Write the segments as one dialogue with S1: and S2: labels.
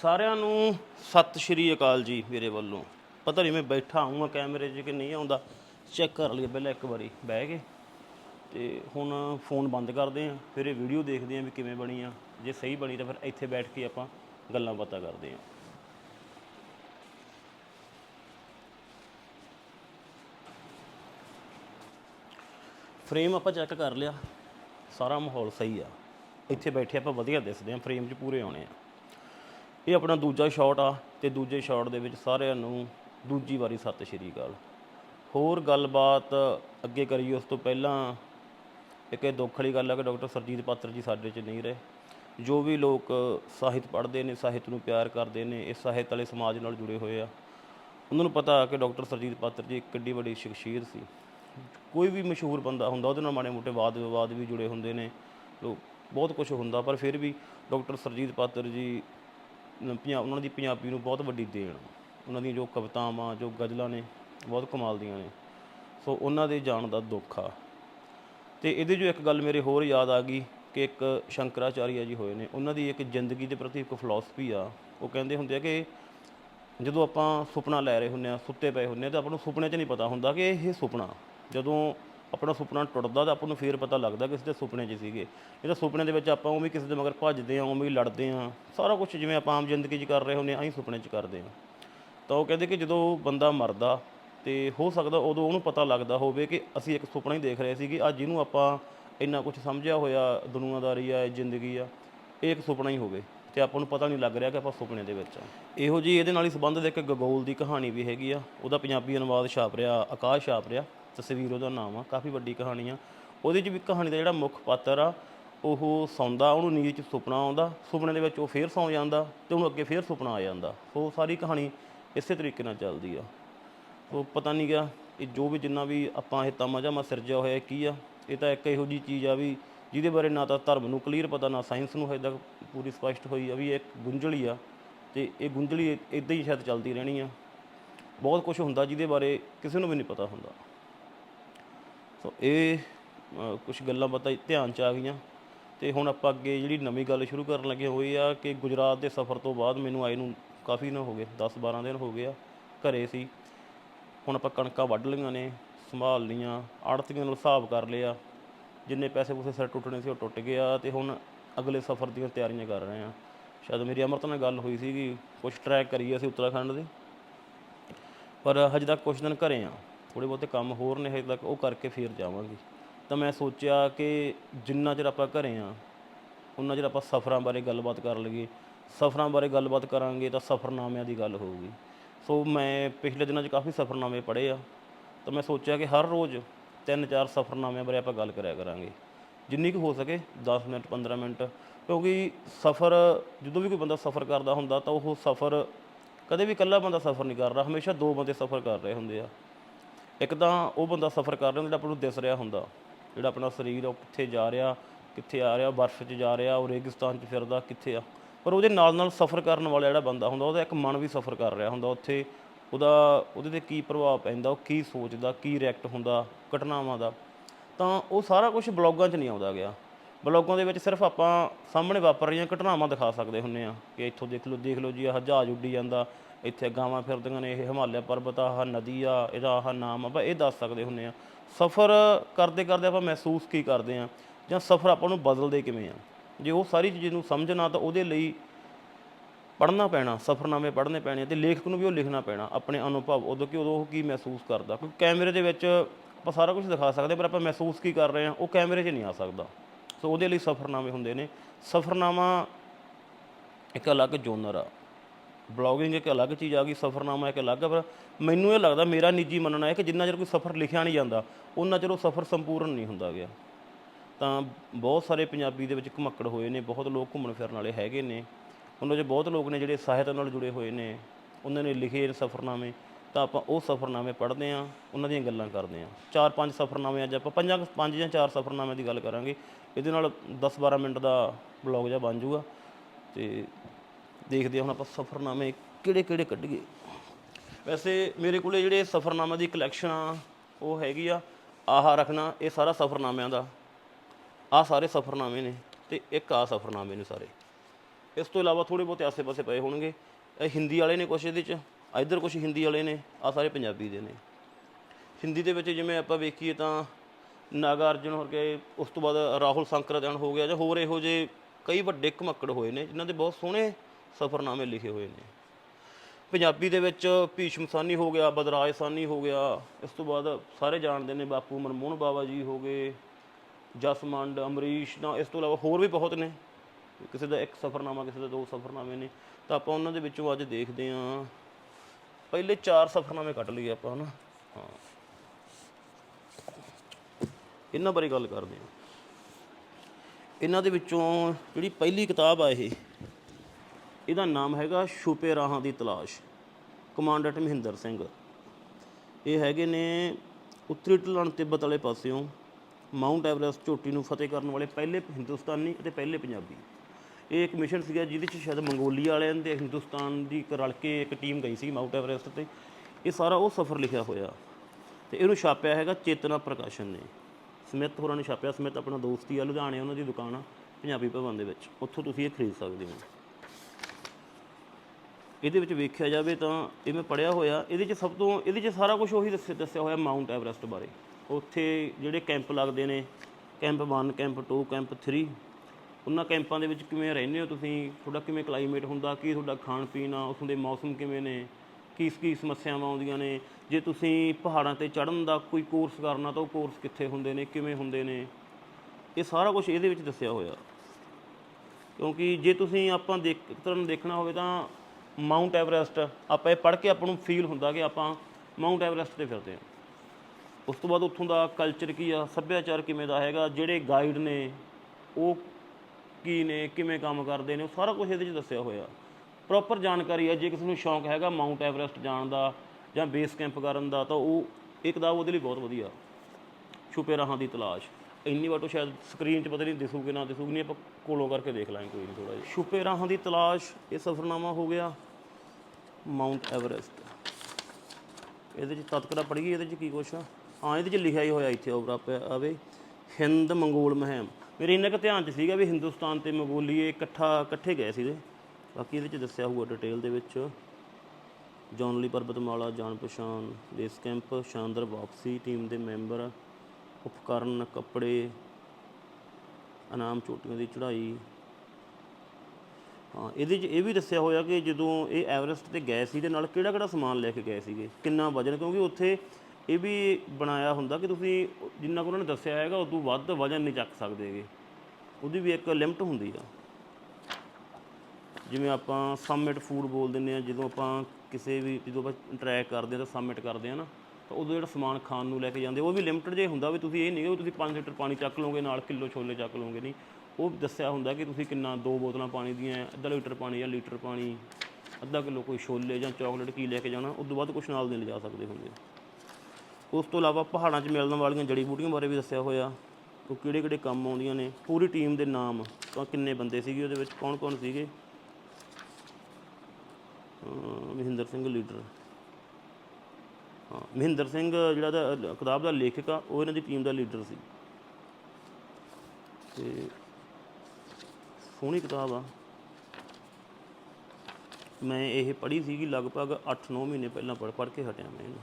S1: ਸਾਰਿਆਂ ਨੂੰ ਸਤਿ ਸ਼੍ਰੀ ਅਕਾਲ ਜੀ ਮੇਰੇ ਵੱਲੋਂ। ਪਤਾ ਨਹੀਂ ਮੈਂ ਬੈਠਾ ਆਉਂਗਾ ਕੈਮਰੇ 'ਚ ਕਿ ਨਹੀਂ ਆਉਂਦਾ। ਚੈੱਕ ਕਰ ਲਈਏ ਪਹਿਲਾਂ ਇੱਕ ਵਾਰੀ ਬਹਿ ਕੇ। ਤੇ ਹੁਣ ਫੋਨ ਬੰਦ ਕਰਦੇ ਆਂ ਫਿਰ ਇਹ ਵੀਡੀਓ ਦੇਖਦੇ ਆਂ ਵੀ ਕਿਵੇਂ ਬਣੀ ਆ। ਜੇ ਸਹੀ ਬਣੀ ਤਾਂ ਫਿਰ ਇੱਥੇ ਬੈਠ ਕੇ ਆਪਾਂ ਗੱਲਾਂ ਬਾਤਾਂ ਕਰਦੇ ਆਂ ਫਰੇਮ ਆਪਾਂ ਚੈੱਕ ਕਰ ਲਿਆ। ਸਾਰਾ ਮਾਹੌਲ ਸਹੀ ਆ। ਇੱਥੇ ਬੈਠੇ ਆਪਾਂ ਵਧੀਆ ਦਿਸਦੇ ਆਂ ਫਰੇਮ 'ਚ ਪੂਰੇ ਆਉਣੇ ਆ। ਇਹ ਆਪਣਾ ਦੂਜਾ ਸ਼ਾਟ ਆ ਤੇ ਦੂਜੇ ਸ਼ਾਟ ਦੇ ਵਿੱਚ ਸਾਰਿਆਂ ਨੂੰ ਦੂਜੀ ਵਾਰੀ ਸਤਿ ਸ਼੍ਰੀ ਅਕਾਲ। ਹੋਰ ਗੱਲਬਾਤ ਅੱਗੇ ਕਰੀਏ, ਉਸ ਤੋਂ ਪਹਿਲਾਂ ਇੱਕ ਇਹ ਦੁੱਖ ਵਾਲੀ ਗੱਲ ਹੈ ਕਿ ਡਾਕਟਰ ਸਰਜੀਤ ਪਾਤਰ ਜੀ ਸਾਡੇ 'ਚ ਨਹੀਂ ਰਹੇ। ਜੋ ਵੀ ਲੋਕ ਸਾਹਿਤ ਪੜ੍ਹਦੇ ਨੇ, ਸਾਹਿਤ ਨੂੰ ਪਿਆਰ ਕਰਦੇ ਨੇ, ਇਸ ਸਾਹਿਤ ਵਾਲੇ ਸਮਾਜ ਨਾਲ ਜੁੜੇ ਹੋਏ ਆ, ਉਹਨਾਂ ਨੂੰ ਪਤਾ ਕਿ ਡਾਕਟਰ ਸਰਜੀਤ ਪਾਤਰ ਜੀ ਇੱਕ ਕਿੱਡੀ ਵੱਡੀ ਸ਼ਖਸੀਅਤ ਸੀ। ਕੋਈ ਵੀ ਮਸ਼ਹੂਰ ਬੰਦਾ ਹੁੰਦਾ, ਉਹਦੇ ਨਾਲ ਮਾੜੇ ਮੋਟੇ ਵਾਦ ਵਿਵਾਦ ਵੀ ਜੁੜੇ ਹੁੰਦੇ ਨੇ, ਲੋਕ ਬਹੁਤ ਕੁਝ ਹੁੰਦਾ, ਪਰ ਫਿਰ ਵੀ ਡਾਕਟਰ ਸਰਜੀਤ ਪਾਤਰ ਜੀ ਪੰਜਾਬ ਉਹਨਾਂ ਦੀ ਪੰਜਾਬੀ ਨੂੰ ਬਹੁਤ ਵੱਡੀ ਦੇਣ। ਉਹਨਾਂ ਦੀਆਂ ਜੋ ਕਵਿਤਾਵਾਂ, ਜੋ ਗਜ਼ਲਾਂ ਨੇ, ਬਹੁਤ ਕਮਾਲ ਦੀਆਂ ਨੇ। ਸੋ ਉਹਨਾਂ ਦੇ ਜਾਣ ਦਾ ਦੁੱਖ ਆ। ਤੇ ਇਹਦੇ ਜੋ ਇੱਕ ਗੱਲ ਮੇਰੇ ਹੋਰ ਯਾਦ ਆ ਗਈ ਕਿ ਇੱਕ ਸ਼ੰਕਰਾਚਾਰੀਆ ਜੀ ਹੋਏ ਨੇ। ਉਹਨਾਂ ਦੀ ਇੱਕ ਜ਼ਿੰਦਗੀ ਦੇ ਪ੍ਰਤੀ ਇੱਕ ਫਿਲਾਸਫੀ ਆ। ਉਹ ਕਹਿੰਦੇ ਹੁੰਦੇ ਆ ਕਿ ਜਦੋਂ ਆਪਾਂ ਸੁਪਨਾ ਲੈ ਰਹੇ ਹੁੰਨੇ ਆ, ਸੁੱਤੇ ਪਏ ਹੁੰਨੇ ਆ, ਤਾਂ ਆਪਾਂ ਨੂੰ ਸੁਪਨੇ 'ਚ ਨਹੀਂ ਪਤਾ ਹੁੰਦਾ ਕਿ ਇਹ ਸੁਪਨਾ। ਜਦੋਂ ਆਪਣਾ ਸੁਪਨਾ ਟੁੱਟਦਾ ਤਾਂ ਆਪਾਂ ਨੂੰ ਫੇਰ ਪਤਾ ਲੱਗਦਾ ਕਿ ਇਸ ਦੇ ਸੁਪਨੇ 'ਚ ਸੀਗੇ। ਇਹ ਤਾਂ ਸੁਪਨੇ ਦੇ ਵਿੱਚ ਆਪਾਂ ਉਵੇਂ ਕਿਸੇ ਦੇ ਮਗਰ ਭੱਜਦੇ ਆ ਉਵੇਂ ਹੀ ਲੜਦੇ ਆ ਸਾਰਾ ਕੁਝ ਜਿਵੇਂ ਆਪਾਂ ਆਮ ਜ਼ਿੰਦਗੀ 'ਚ ਕਰ ਰਹੇ ਹੁੰਦੇ ਆ ਅਸੀਂ ਸੁਪਨੇ 'ਚ ਕਰਦੇ ਆ ਤਾਂ ਉਹ ਕਹਿੰਦੇ ਕਿ ਜਦੋਂ ਬੰਦਾ ਮਰਦਾ ਤੇ ਹੋ ਸਕਦਾ ਉਦੋਂ ਉਹਨੂੰ ਪਤਾ ਲੱਗਦਾ ਹੋਵੇ ਕਿ ਅਸੀਂ ਇੱਕ ਸੁਪਨਾ ਹੀ ਦੇਖ ਰਹੇ ਸੀ ਕਿ ਅੱਜ ਜਿਹਨੂੰ ਆਪਾਂ ਇੰਨਾ ਕੁਝ ਸਮਝਿਆ ਹੋਇਆ ਦੁਨੀਆਦਾਰੀ ਆ, ਜ਼ਿੰਦਗੀ ਆ, ਇਹ ਇੱਕ ਸੁਪਨਾ ਹੀ ਹੋਵੇ ਤੇ ਆਪਾਂ ਨੂੰ ਪਤਾ ਨਹੀਂ ਲੱਗ ਰਿਹਾ ਕਿ ਆਪਾਂ ਸੁਪਨੇ ਦੇ ਵਿੱਚ ਆ। ਇਹੋ ਜੀ ਇਹਦੇ ਨਾਲ ਹੀ ਸੰਬੰਧਿਤ ਇੱਕ ਗਗੋਲ ਦੀ ਕਹਾਣੀ ਵੀ ਹੈਗੀ ਆ, ਉਹਦਾ ਪੰਜਾਬੀ ਅਨੁਵਾਦ ਛਾਪ ਰਿਹਾ, ਆਕਾਸ਼ ਛਾਪ ਰਿਹਾ। ਤਸਵੀਰ ਉਹਦਾ ਨਾਮ ਆ, ਕਾਫੀ ਵੱਡੀ ਕਹਾਣੀ ਆ। ਉਹਦੇ 'ਚ ਵੀ ਕਹਾਣੀ ਦਾ ਜਿਹੜਾ ਮੁੱਖ ਪਾਤਰ ਆ, ਉਹ ਸੌਂਦਾ, ਉਹਨੂੰ ਨੀਂਦ 'ਚ ਸੁਪਨਾ ਆਉਂਦਾ, ਸੁਪਨੇ ਦੇ ਵਿੱਚ ਉਹ ਫੇਰ ਸੌਂ ਜਾਂਦਾ ਤੇ ਉਹਨੂੰ ਅੱਗੇ ਫੇਰ ਸੁਪਨਾ ਆ ਜਾਂਦਾ। ਸੋ ਸਾਰੀ ਕਹਾਣੀ ਇਸੇ ਤਰੀਕੇ ਨਾਲ ਚੱਲਦੀ ਆ। ਸੋ ਪਤਾ ਨਹੀਂ ਗਿਆ ਇਹ ਜੋ ਵੀ ਜਿੰਨਾ ਵੀ ਆਪਾਂ ਇਹ ਤਮਾਜਾ ਸਿਰਜਿਆ ਹੋਇਆ ਕੀ ਆ, ਇਹ ਤਾਂ ਇੱਕ ਇਹੋ ਜੀ ਚੀਜ਼ ਆ ਵੀ ਜਿਹਦੇ ਬਾਰੇ ਨਾ ਤਾਂ ਧਰਮ ਨੂੰ ਕਲੀਅਰ ਪਤਾ, ਨਾ ਸਾਇੰਸ ਨੂੰ ਹਜੇ ਤੱਕ ਪੂਰੀ ਸਪਸ਼ਟ ਹੋਈ ਆ ਵੀ ਇਹ ਇੱਕ ਗੁੰਝਲੀ ਆ ਤੇ ਇਹ ਗੁੰਝਲੀ ਇਦਾਂ ਹੀ ਸ਼ਾਇਦ ਚੱਲਦੀ ਰਹਿਣੀ ਆ। ਬਹੁਤ ਕੁਝ ਹੁੰਦਾ ਜਿਹਦੇ ਬਾਰੇ ਕਿਸੇ ਨੂੰ ਵੀ ਨਹੀਂ ਪਤਾ ਹੁੰਦਾ। ਸੋ ਇਹ ਕੁਝ ਗੱਲਾਂ ਬਾਤਾਂ ਧਿਆਨ ਚ ਆ ਗਈਆਂ। ਤੇ ਹੁਣ ਆਪਾਂ ਅੱਗੇ ਜਿਹੜੀ ਨਵੀਂ ਗੱਲ ਸ਼ੁਰੂ ਕਰਨ ਲੱਗੇ ਹੋਈ ਆ ਕਿ ਗੁਜਰਾਤ ਦੇ ਸਫ਼ਰ ਤੋਂ ਬਾਅਦ ਮੈਨੂੰ ਆਏ ਨੂੰ ਕਾਫੀ ਨਾ ਹੋ ਗਏ 10 12 ਦਿਨ ਹੋ ਗਏ ਆ ਘਰੇ ਸੀ। ਹੁਣ ਆਪਾਂ ਕਣਕਾਂ ਵੱਢ ਲਈਆਂ ਨੇ, ਸੰਭਾਲ ਲਈਆਂ, ਆੜਤੀਆਂ ਨਾਲ ਹਿਸਾਬ ਕਰ ਲਿਆ। ਜਿੰਨੇ ਪੈਸੇ ਪੂਸੇ ਸਿਰ ਟੁੱਟਣੇ ਸੀ ਉਹ ਟੁੱਟ ਗਿਆ ਤੇ ਹੁਣ ਅਗਲੇ ਸਫ਼ਰ ਦੀਆਂ ਤਿਆਰੀਆਂ ਕਰ ਰਹੇ ਆ ਸ਼ਾਇਦ ਮੇਰੀ ਅਮਰਤ ਨਾਲ ਗੱਲ ਹੋਈ ਸੀਗੀ ਕਿ ਕੁਝ ਟਰੈਕ ਕਰੀਏ ਅਸੀਂ ਉੱਤਰਾਖੰਡ ਦੇ। ਪਰ ਹਜੇ ਤੱਕ ਕੁਝ ਦਿਨ ਘਰੇ ਆ ਥੋੜੇ ਬਹੁਤੇ ਕੰਮ ਹੋਰ ਨੇ ਹਜੇ ਤੱਕ, ਉਹ ਕਰਕੇ ਫਿਰ ਜਾਵਾਂਗੇ। ਤਾਂ ਮੈਂ ਸੋਚਿਆ ਕਿ ਜਿੰਨਾ ਚਿਰ ਆਪਾਂ ਘਰੇ ਆ ਉਹਨਾਂ ਚਿਰ ਆਪਾਂ ਸਫ਼ਰਾਂ ਬਾਰੇ ਗੱਲਬਾਤ ਕਰ ਲਈਏ। ਸਫ਼ਰਾਂ ਬਾਰੇ ਗੱਲਬਾਤ ਕਰਾਂਗੇ ਤਾਂ ਸਫ਼ਰਨਾਮਿਆਂ ਦੀ ਗੱਲ ਹੋਊਗੀ। ਸੋ ਮੈਂ ਪਿਛਲੇ ਦਿਨਾਂ 'ਚ ਕਾਫੀ ਸਫ਼ਰਨਾਮੇ ਪੜ੍ਹੇ ਆ। ਤਾਂ ਮੈਂ ਸੋਚਿਆ ਕਿ ਹਰ ਰੋਜ਼ ਤਿੰਨ ਚਾਰ ਸਫ਼ਰਨਾਮਿਆਂ ਬਾਰੇ ਆਪਾਂ ਗੱਲ ਕਰਿਆ ਕਰਾਂਗੇ। ਜਿੰਨੀ ਕੁ ਹੋ ਸਕੇ 10 ਮਿੰਟ 15 ਮਿੰਟ। ਕਿਉਂਕਿ ਸਫ਼ਰ, ਜਦੋਂ ਵੀ ਕੋਈ ਬੰਦਾ ਸਫ਼ਰ ਕਰਦਾ ਹੁੰਦਾ ਤਾਂ ਉਹ ਸਫ਼ਰ, ਕਦੇ ਵੀ ਇਕੱਲਾ ਬੰਦਾ ਸਫ਼ਰ ਨਹੀਂ ਕਰ ਰਿਹਾ ਹਮੇਸ਼ਾ ਦੋ ਬੰਦੇ ਸਫ਼ਰ ਕਰ ਰਹੇ ਹੁੰਦੇ ਆ। ਇੱਕ ਤਾਂ ਉਹ ਬੰਦਾ ਸਫ਼ਰ ਕਰ ਰਿਹਾ ਹੁੰਦਾ ਜਿਹੜਾ ਆਪਾਂ ਨੂੰ ਦਿਸ ਰਿਹਾ ਹੁੰਦਾ, ਜਿਹੜਾ ਆਪਣਾ ਸਰੀਰ ਆ, ਉਹ ਕਿੱਥੇ ਜਾ ਰਿਹਾ, ਕਿੱਥੇ ਆ ਰਿਹਾ, ਬਰਫ਼ 'ਚ ਜਾ ਰਿਹਾ ਉਹ ਰੇਗਿਸਤਾਨ 'ਚ ਫਿਰਦਾ, ਕਿੱਥੇ ਆ। ਪਰ ਉਹਦੇ ਨਾਲ ਨਾਲ ਸਫ਼ਰ ਕਰਨ ਵਾਲਾ ਜਿਹੜਾ ਬੰਦਾ ਹੁੰਦਾ, ਉਹਦਾ ਇੱਕ ਮਨ ਵੀ ਸਫ਼ਰ ਕਰ ਰਿਹਾ ਹੁੰਦਾ, ਉੱਥੇ ਉਹਦਾ, ਉਹਦੇ ਤੇ ਕੀ ਪ੍ਰਭਾਵ ਪੈਂਦਾ, ਉਹ ਕੀ ਸੋਚਦਾ, ਕੀ ਰਿਐਕਟ ਹੁੰਦਾ, ਘਟਨਾਵਾਂ ਦਾ। ਤਾਂ ਉਹ ਸਾਰਾ ਕੁਝ ਬਲੌਗਾਂ 'ਚ ਨਹੀਂ ਆਉਂਦਾ ਗਿਆ। ਬਲੌਗਾਂ ਦੇ ਵਿੱਚ ਸਿਰਫ ਆਪਾਂ ਸਾਹਮਣੇ ਵਾਪਰ ਰਹੀਆਂ ਘਟਨਾਵਾਂ ਦਿਖਾ ਸਕਦੇ ਹੁੰਨੇ ਆ, ਕਿ ਇੱਥੋਂ ਦੇਖ ਲਓ ਦੇਖ ਲਓ ਜੀ, ਆਹ ਜਹਾਜ਼ ਉੱਡੀ ਜਾਂਦਾ ਇੱਥੇ ਗਾਵਾਂ ਫਿਰਦੀਆਂ ਨੇ, ਇਹ ਹਿਮਾਲਿਆ ਪਰਬਤ ਆ, ਆਹ ਨਦੀ ਆ, ਇਹਦਾ ਆਹ ਨਾਮ ਆ ਆਪਾਂ ਇਹ ਦੱਸ ਸਕਦੇ ਹੁੰਨੇ ਆ। ਸਫ਼ਰ ਕਰਦੇ ਕਰਦੇ ਆਪਾਂ ਮਹਿਸੂਸ ਕੀ ਕਰਦੇ ਆ? ਜਾਂ ਸਫ਼ਰ ਆਪਾਂ ਨੂੰ ਬਦਲਦੇ ਕਿਵੇਂ ਆ? ਜੇ ਉਹ ਸਾਰੀ ਚੀਜ਼ ਨੂੰ ਸਮਝਣਾ ਤਾਂ ਉਹਦੇ ਲਈ ਪੜ੍ਹਨਾ ਪੈਣਾ, ਸਫ਼ਰਨਾਮੇ ਪੜ੍ਹਨੇ ਪੈਣੇ ਤੇ ਲੇਖਕ ਨੂੰ ਵੀ ਉਹ ਲਿਖਣਾ ਪੈਣਾ, ਆਪਣੇ ਅਨੁਭਵ, ਉਦੋਂ ਕਿ ਉਦੋਂ ਉਹ ਕੀ ਮਹਿਸੂਸ ਕਰਦਾ? ਕਿਉਂਕਿ ਕੈਮਰੇ ਦੇ ਵਿੱਚ ਆਪਾਂ ਸਾਰਾ ਕੁਝ ਦਿਖਾ ਸਕਦੇ, ਪਰ ਆਪਾਂ ਮਹਿਸੂਸ ਕੀ ਕਰ ਰਹੇ ਹਾਂ ਉਹ ਕੈਮਰੇ 'ਚ ਨਹੀਂ ਆ ਸਕਦਾ। ਸੋ ਉਹਦੇ ਲਈ ਸਫ਼ਰਨਾਮੇ ਹੁੰਦੇ ਨੇ। ਸਫ਼ਰਨਾਮਾ ਇੱਕ ਅਲੱਗ ਜੋਨਰ ਆ। ਬਲੌਗਿੰਗ ਇੱਕ ਅਲੱਗ ਚੀਜ਼ ਆ ਗਈ ਸਫ਼ਰਨਾਮਾ ਇੱਕ ਅਲੱਗ ਆ, ਪਰ ਮੈਨੂੰ ਇਹ ਲੱਗਦਾ ਮੇਰਾ ਨਿੱਜੀ ਮੰਨਣਾ ਹੈ ਕਿ ਜਿੰਨਾ ਚਿਰ ਕੋਈ ਸਫ਼ਰ ਲਿਖਿਆ ਨਹੀਂ ਜਾਂਦਾ ਉਹਨਾਂ ਚਿਰ ਉਹ ਸਫ਼ਰ ਸੰਪੂਰਨ ਨਹੀਂ ਹੁੰਦਾ ਗਿਆ। ਤਾਂ ਬਹੁਤ ਸਾਰੇ ਪੰਜਾਬੀ ਦੇ ਵਿੱਚ ਘਮੱਕੜ ਹੋਏ ਨੇ ਬਹੁਤ ਲੋਕ ਘੁੰਮਣ ਫਿਰਨ ਵਾਲੇ ਹੈਗੇ ਨੇ ਉਹਨਾਂ 'ਚ ਬਹੁਤ ਲੋਕ ਨੇ ਜਿਹੜੇ ਸਾਹਿਤ ਨਾਲ ਜੁੜੇ ਹੋਏ ਨੇ ਉਹਨਾਂ ਨੇ ਲਿਖੇ ਸਫ਼ਰਨਾਮੇ ਤਾਂ ਆਪਾਂ ਉਹ ਸਫ਼ਰਨਾਮੇ ਪੜ੍ਹਦੇ ਆ ਉਹਨਾਂ ਦੀਆਂ ਗੱਲਾਂ ਕਰਦੇ ਆ ਚਾਰ ਪੰਜ ਸਫ਼ਰਨਾਮੇ ਅੱਜ ਆਪਾਂ ਪੰਜਾਂ ਪੰਜ ਜਾਂ ਚਾਰ ਸਫ਼ਰਨਾਮਿਆਂ ਦੀ ਗੱਲ ਕਰਾਂਗੇ ਇਹਦੇ ਨਾਲ 10 12 ਮਿੰਟ ਦਾ ਬਲੌਗ ਜਿਹਾ ਬਣ ਜਾਊਗਾ ਤੇ ਦੇਖਦੇ ਹਾਂ ਹੁਣ ਆਪਾਂ ਸਫ਼ਰਨਾਮੇ ਕਿਹੜੇ ਕਿਹੜੇ ਕੱਢੀਏ। ਵੈਸੇ ਮੇਰੇ ਕੋਲੇ ਜਿਹੜੇ ਸਫ਼ਰਨਾਮਿਆਂ ਦੀ ਕਲੈਕਸ਼ਨ ਆ, ਉਹ ਹੈਗੀ ਆ, ਆਹ ਰੱਖਣਾ, ਇਹ ਸਾਰਾ ਸਫ਼ਰਨਾਮਿਆਂ ਦਾ। ਆਹ ਸਾਰੇ ਸਫ਼ਰਨਾਮੇ ਨੇ ਤੇ ਇੱਕ ਆ ਸਫ਼ਰਨਾਮੇ ਨੇ ਸਾਰੇ। ਇਸ ਤੋਂ ਇਲਾਵਾ ਥੋੜੇ ਬਹੁਤੇ ਆਸੇ-ਪਾਸੇ ਪਏ ਹੋਣਗੇ। ਇਹ ਹਿੰਦੀ ਵਾਲੇ ਨੇ ਕੁਛ ਇਹਦੇ 'ਚ ਆ ਇੱਧਰ ਕੁਛ ਹਿੰਦੀ ਵਾਲੇ ਨੇ ਆ ਸਾਰੇ ਪੰਜਾਬੀ ਦੇ ਨੇ। ਹਿੰਦੀ ਦੇ ਵਿੱਚ ਜਿਵੇਂ ਆਪਾਂ ਵੇਖੀਏ ਤਾਂ ਨਾਗਾ ਅਰਜੁਨ ਹੋ ਗਏ ਉਸ ਤੋਂ ਬਾਅਦ ਰਾਹੁਲ ਸੰਕਰਦਨ ਹੋ ਗਿਆ ਜਾਂ ਹੋਰ ਇਹੋ ਜਿਹੇ ਕਈ ਵੱਡੇ ਘਮੱਕੜ ਹੋਏ ਨੇ, ਜਿਨ੍ਹਾਂ ਦੇ ਬਹੁਤ ਸੋਹਣੇ ਸਫ਼ਰਨਾਮੇ ਲਿਖੇ ਹੋਏ ਨੇ। ਪੰਜਾਬੀ ਦੇ ਵਿੱਚ ਭੀਸ਼ਮ ਸਾਨੀ ਹੋ ਗਿਆ, ਬਦਰਾਜ ਸਾਨੀ ਹੋ ਗਿਆ, ਇਸ ਤੋਂ ਬਾਅਦ ਸਾਰੇ ਜਾਣਦੇ ਨੇ ਬਾਪੂ ਮਨਮੋਹਨ ਬਾਬਾ ਜੀ ਹੋ ਗਏ ਜਸਮੰਡ ਅਮਰੀਸ਼, ਨਾ ਇਸ ਤੋਂ ਇਲਾਵਾ ਹੋਰ ਵੀ ਬਹੁਤ ਨੇ। ਕਿਸੇ ਦਾ ਇੱਕ ਸਫ਼ਰਨਾਮਾ, ਕਿਸੇ ਦਾ ਦੋ ਸਫ਼ਰਨਾਮੇ ਨੇ। ਤਾਂ ਆਪਾਂ ਉਹਨਾਂ ਦੇ ਵਿੱਚੋਂ ਅੱਜ ਦੇਖਦੇ ਹਾਂ। ਪਹਿਲੇ ਚਾਰ ਸਫ਼ਰਨਾਮੇ ਕੱਢ ਲਈਏ ਆਪਾਂ, ਹਨਾ? ਹਾਂ। ਇਹਨਾਂ ਬਾਰੇ ਗੱਲ ਕਰਦੇ ਹਾਂ। ਇਹਨਾਂ ਦੇ ਵਿੱਚੋਂ ਜਿਹੜੀ ਪਹਿਲੀ ਕਿਤਾਬ ਆ ਇਹ ਇਹਦਾ ਨਾਮ ਹੈਗਾ ਛੁਪੇ ਰਾਹਾਂ ਦੀ ਤਲਾਸ਼। ਕਮਾਂਡੈਂਟ ਮਹਿੰਦਰ ਸਿੰਘ। ਇਹ ਹੈਗੇ ਨੇ ਉੱਤਰੀ ਢਲਣ ਤਿੱਬਤ ਵਾਲੇ ਪਾਸਿਓਂ ਮਾਊਂਟ ਐਵਰੈਸਟ ਚੋਟੀ ਨੂੰ ਫਤਿਹ ਕਰਨ ਵਾਲੇ ਪਹਿਲੇ ਹਿੰਦੁਸਤਾਨੀ ਅਤੇ ਪਹਿਲੇ ਪੰਜਾਬੀ। ਇਹ ਇੱਕ ਮਿਸ਼ਨ ਸੀਗਾ ਜਿਹਦੇ ਚ ਸ਼ਾਇਦ ਮੰਗੋਲੀਆ ਵਾਲਿਆਂ ਦੇ ਹਿੰਦੁਸਤਾਨ ਦੀ ਇੱਕ ਰਲ ਕੇ ਇੱਕ ਟੀਮ ਗਈ ਸੀ ਮਾਊਂਟ ਐਵਰੈਸਟ ਤੇ। ਇਹ ਸਾਰਾ ਉਹ ਸਫ਼ਰ ਲਿਖਿਆ ਹੋਇਆ। ਤੇ ਇਹਨੂੰ ਛਾਪਿਆ ਹੈਗਾ ਚੇਤਨਾ ਪ੍ਰਕਾਸ਼ਨ ਨੇ। ਸਮਿਤ ਹੋਰਾਂ ਨੇ ਛਾਪਿਆ ਸਮਿਤ ਆਪਣਾ ਦੋਸਤੀ ਆ, ਲੁਧਿਆਣੇ ਉਹਨਾਂ ਦੀ ਦੁਕਾਨ ਆ, ਪੰਜਾਬੀ ਭਵਨ ਦੇ ਵਿੱਚ। ਉੱਥੋਂ ਤੁਸੀਂ ਇਹ ਖਰੀਦ ਸਕਦੇ ਹੋ। ਇਹਦੇ ਵਿੱਚ ਵੇਖਿਆ ਜਾਵੇ ਤਾਂ ਇਹ ਮੈਂ ਪੜਿਆ ਹੋਇਆ, ਇਹਦੇ 'ਚ ਸਭ ਤੋਂ, ਇਹਦੇ 'ਚ ਸਾਰਾ ਕੁਝ ਉਹੀ ਦੱਸਿਆ ਦੱਸਿਆ ਹੋਇਆ ਮਾਊਂਟ ਐਵਰੈਸਟ ਬਾਰੇ। ਉੱਥੇ ਜਿਹੜੇ ਕੈਂਪ ਲੱਗਦੇ ਨੇ, ਕੈਂਪ 1 ਕੈਂਪ 2 ਕੈਂਪ 3 ਉਹਨਾਂ ਕੈਂਪਾਂ ਦੇ ਵਿੱਚ ਕਿਵੇਂ ਰਹਿੰਦੇ ਹੋ ਤੁਸੀਂ? ਤੁਹਾਡਾ ਕਿਵੇਂ ਕਲਾਈਮੇਟ ਹੁੰਦਾ? ਕੀ ਤੁਹਾਡਾ ਖਾਣ ਪੀਣ ਆ? ਉੱਥੋਂ ਦੇ ਮੌਸਮ ਕਿਵੇਂ ਨੇ? ਕੀ ਕੀ ਸਮੱਸਿਆਵਾਂ ਆਉਂਦੀਆਂ ਨੇ? ਜੇ ਤੁਸੀਂ ਪਹਾੜਾਂ ਤੇ ਚੜ੍ਹਨ ਦਾ ਕੋਈ ਕੋਰਸ ਕਰਨਾ ਤਾਂ ਉਹ ਕੋਰਸ ਕਿੱਥੇ ਹੁੰਦੇ ਨੇ? ਕਿਵੇਂ ਹੁੰਦੇ ਨੇ? ਇਹ ਸਾਰਾ ਕੁਝ ਇਹਦੇ ਵਿੱਚ ਦੱਸਿਆ ਹੋਇਆ। ਕਿਉਂਕਿ ਜੇ ਤੁਸੀਂ ਆਪਾਂ ਦੇਖ ਇੱਕ ਤਰ੍ਹਾਂ ਦੇਖਣਾ ਹੋਵੇ ਤਾਂ ਮਾਊਂਟ ਐਵਰੈਸਟ ਆਪਾਂ ਇਹ ਪੜ੍ਹ ਕੇ ਆਪਾਂ ਨੂੰ ਫੀਲ ਹੁੰਦਾ ਕਿ ਆਪਾਂ ਮਾਊਂਟ ਐਵਰੈਸਟ ਤੇ ਫਿਰਦੇ ਹਾਂ। ਉਸ ਤੋਂ ਬਾਅਦ ਉੱਥੋਂ ਦਾ ਕਲਚਰ ਕੀ ਆ, ਸੱਭਿਆਚਾਰ ਕਿਵੇਂ ਦਾ ਹੈਗਾ, ਜਿਹੜੇ ਗਾਈਡ ਨੇ, ਉਹ ਕੀ ਨੇ, ਕਿਵੇਂ ਕੰਮ ਕਰਦੇ ਨੇ, ਉਹ ਸਾਰਾ ਕੁਝ ਇਹਦੇ 'ਚ ਦੱਸਿਆ ਹੋਇਆ। ਪ੍ਰੋਪਰ ਜਾਣਕਾਰੀ ਹੈ ਜੇ ਕਿਸੇ ਨੂੰ ਸ਼ੌਂਕ ਹੈਗਾ ਮਾਊਂਟ ਐਵਰੈਸਟ ਜਾਣ ਦਾ ਜਾਂ ਬੇਸ ਕੈਂਪ ਕਰਨ ਦਾ, ਤਾਂ ਉਹ ਇਹ ਕਿਤਾਬ ਉਹਦੇ ਲਈ ਬਹੁਤ ਵਧੀਆ। ਛੁਪੇ ਰਾਹਾਂ ਦੀ ਤਲਾਸ਼। ਇੰਨੀ ਵਾਟੋ ਸ਼ਾਇਦ ਸਕਰੀਨ 'ਚ ਪਤਾ ਨਹੀਂ ਦਿਸੂਗੇ ਨਾ ਦਿਸੂਗੀ ਨਹੀਂ ਆਪਾਂ ਕੋਲੋਂ ਕਰਕੇ ਦੇਖ ਲਾਂਗੇ ਕੋਈ ਨਹੀਂ ਥੋੜਾ ਜਿਹਾ। ਛੁਪੇ ਰਾਹਾਂ ਦੀ ਤਲਾਸ਼, ਇਹ ਸਫ਼ਰਨਾਮਾ ਹੋ ਗਿਆ ਮਾਊਂਟ ਐਵਰੈਸਟ ਇਹਦੇ 'ਚ ਤਤਕੜਾ ਪੜ ਗਈ ਇਹਦੇ 'ਚ ਕੀ ਕੁਛ ਆ? ਹਾਂ, ਇਹਦੇ 'ਚ ਲਿਖਿਆ ਹੀ ਹੋਇਆ ਇੱਥੇ ਓਵਰ ਆਪ ਆਵੇ, ਹਿੰਦ ਮੰਗੋਲ ਮਹਿਮ। ਮੇਰੇ ਇੰਨਾ ਕੁ ਧਿਆਨ 'ਚ ਸੀਗਾ ਵੀ ਹਿੰਦੁਸਤਾਨ ਤੇ ਮੰਗੋਲੀਏ ਇਕੱਠਾ, ਇਕੱਠੇ ਗਏ ਸੀਗੇ। ਬਾਕੀ ਇਹਦੇ 'ਚ ਦੱਸਿਆ ਹੋਊਗਾ ਡਿਟੇਲ ਦੇ ਵਿੱਚ। ਜੌਨਲੀ ਪਰਬਤਮਾਲਾ, ਜਾਣ ਪਛਾਣ ਬੇਸ ਕੈਂਪ ਸ਼ਾਨਦਾਰ ਵਾਪਸੀ ਟੀਮ ਦੇ ਮੈਂਬਰ ਉਪਕਰਨ, ਕੱਪੜੇ, ਇਨਾਮ ਚੋਟੀਆਂ ਦੀ ਚੜ੍ਹਾਈ। ਹਾਂ, ਇਹਦੇ 'ਚ ਇਹ ਵੀ ਦੱਸਿਆ ਹੋਇਆ ਕਿ ਜਦੋਂ ਇਹ ਐਵਰੈਸਟ ਤੇ ਗਏ ਸੀ ਦੇ ਨਾਲ ਕਿਹੜਾ ਕਿਹੜਾ ਸਮਾਨ ਲੈ ਕੇ ਗਏ ਸੀਗੇ? ਕਿੰਨਾ ਵਜਨ? ਕਿਉਂਕਿ ਉੱਥੇ ਇਹ ਵੀ ਬਣਾਇਆ ਹੁੰਦਾ ਕਿ ਤੁਸੀਂ ਜਿੰਨਾ ਕੁ ਉਹਨਾਂ ਨੇ ਦੱਸਿਆ ਹੈਗਾ, ਉਦੋਂ ਵੱਧ ਵਜਨ ਨਹੀਂ ਚੱਕ ਸਕਦੇਗੇ ਉਹਦੀ ਵੀ ਇੱਕ ਲਿਮਟ ਹੁੰਦੀ ਆ। ਜਿਵੇਂ ਆਪਾਂ ਸਬਮਿਟ ਫੂਡ ਬੋਲ ਦਿੰਦੇ ਆ, ਜਦੋਂ ਆਪਾਂ ਕਿਸੇ ਵੀ, ਜਦੋਂ ਆਪਾਂ ਟਰੈਕ ਕਰਦੇ ਆ ਤਾਂ ਸਬਮਿਟ ਕਰਦੇ ਆ ਨਾ। ਤਾਂ ਉਦੋਂ ਜਿਹੜਾ ਸਮਾਨ ਖਾਣ ਨੂੰ ਲੈ ਕੇ ਜਾਂਦੇ, ਉਹ ਵੀ ਲਿਮਟਡ ਜੇ ਹੁੰਦਾ ਵੀ ਤੁਸੀਂ ਇਹ ਨਹੀਂ ਕਿ ਤੁਸੀਂ 5 ਲੀਟਰ ਪਾਣੀ ਚੱਕ ਲਓਗੇ, ਨਾਲ ਕਿਲੋ ਛੋਲੇ ਚੱਕ ਲਓਗੇ, ਨਹੀਂ। ਉਹ ਦੱਸਿਆ ਹੁੰਦਾ ਕਿ ਤੁਸੀਂ ਕਿੰਨਾ, ਦੋ ਬੋਤਲਾਂ ਪਾਣੀ ਦੀਆਂ, ਅੱਧਾ ਲੀਟਰ ਪਾਣੀ ਜਾਂ ਲੀਟਰ ਪਾਣੀ, ਅੱਧਾ ਕਿਲੋ ਕੋਈ ਛੋਲੇ ਜਾਂ ਚਾਕਲੇਟ ਕੀ ਲੈ ਕੇ ਜਾਣਾ ਉਸ ਤੋਂ ਬਾਅਦ ਕੁਝ ਨਾਲ ਨਹੀਂ ਲਿਜਾ ਸਕਦੇ ਹੁੰਦੇ। ਉਸ ਤੋਂ ਇਲਾਵਾ ਪਹਾੜਾਂ 'ਚ ਮਿਲਣ ਵਾਲੀਆਂ ਜੜੀ ਬੂਟੀਆਂ ਬਾਰੇ ਵੀ ਦੱਸਿਆ ਹੋਇਆ, ਉਹ ਕਿਹੜੇ ਕਿਹੜੇ ਕੰਮ ਆਉਂਦੀਆਂ ਨੇ, ਪੂਰੀ ਟੀਮ ਦੇ ਨਾਮ, ਤਾਂ ਕਿੰਨੇ ਬੰਦੇ ਸੀਗੇ ਉਹਦੇ ਵਿੱਚ ਕੌਣ ਕੌਣ ਸੀਗੇ ਮਹਿੰਦਰ ਸਿੰਘ ਲੀਡਰ। ਹਾਂ ਮਹਿੰਦਰ ਸਿੰਘ ਜਿਹੜਾ ਦਾ ਕਿਤਾਬ ਦਾ ਲੇਖਕ ਆ, ਉਹ ਇਹਨਾਂ ਦੀ ਟੀਮ ਦਾ ਲੀਡਰ ਸੀ। ਤੇ ਸੋਹਣੀ ਕਿਤਾਬ ਆ। ਮੈਂ ਇਹ ਪੜ੍ਹੀ ਸੀਗੀ ਲਗਭਗ 8-9 ਮਹੀਨੇ ਪਹਿਲਾਂ ਪੜ੍ਹ ਪੜ੍ਹ ਕੇ ਹਟਿਆ ਮੈਂ ਇਹਨੂੰ।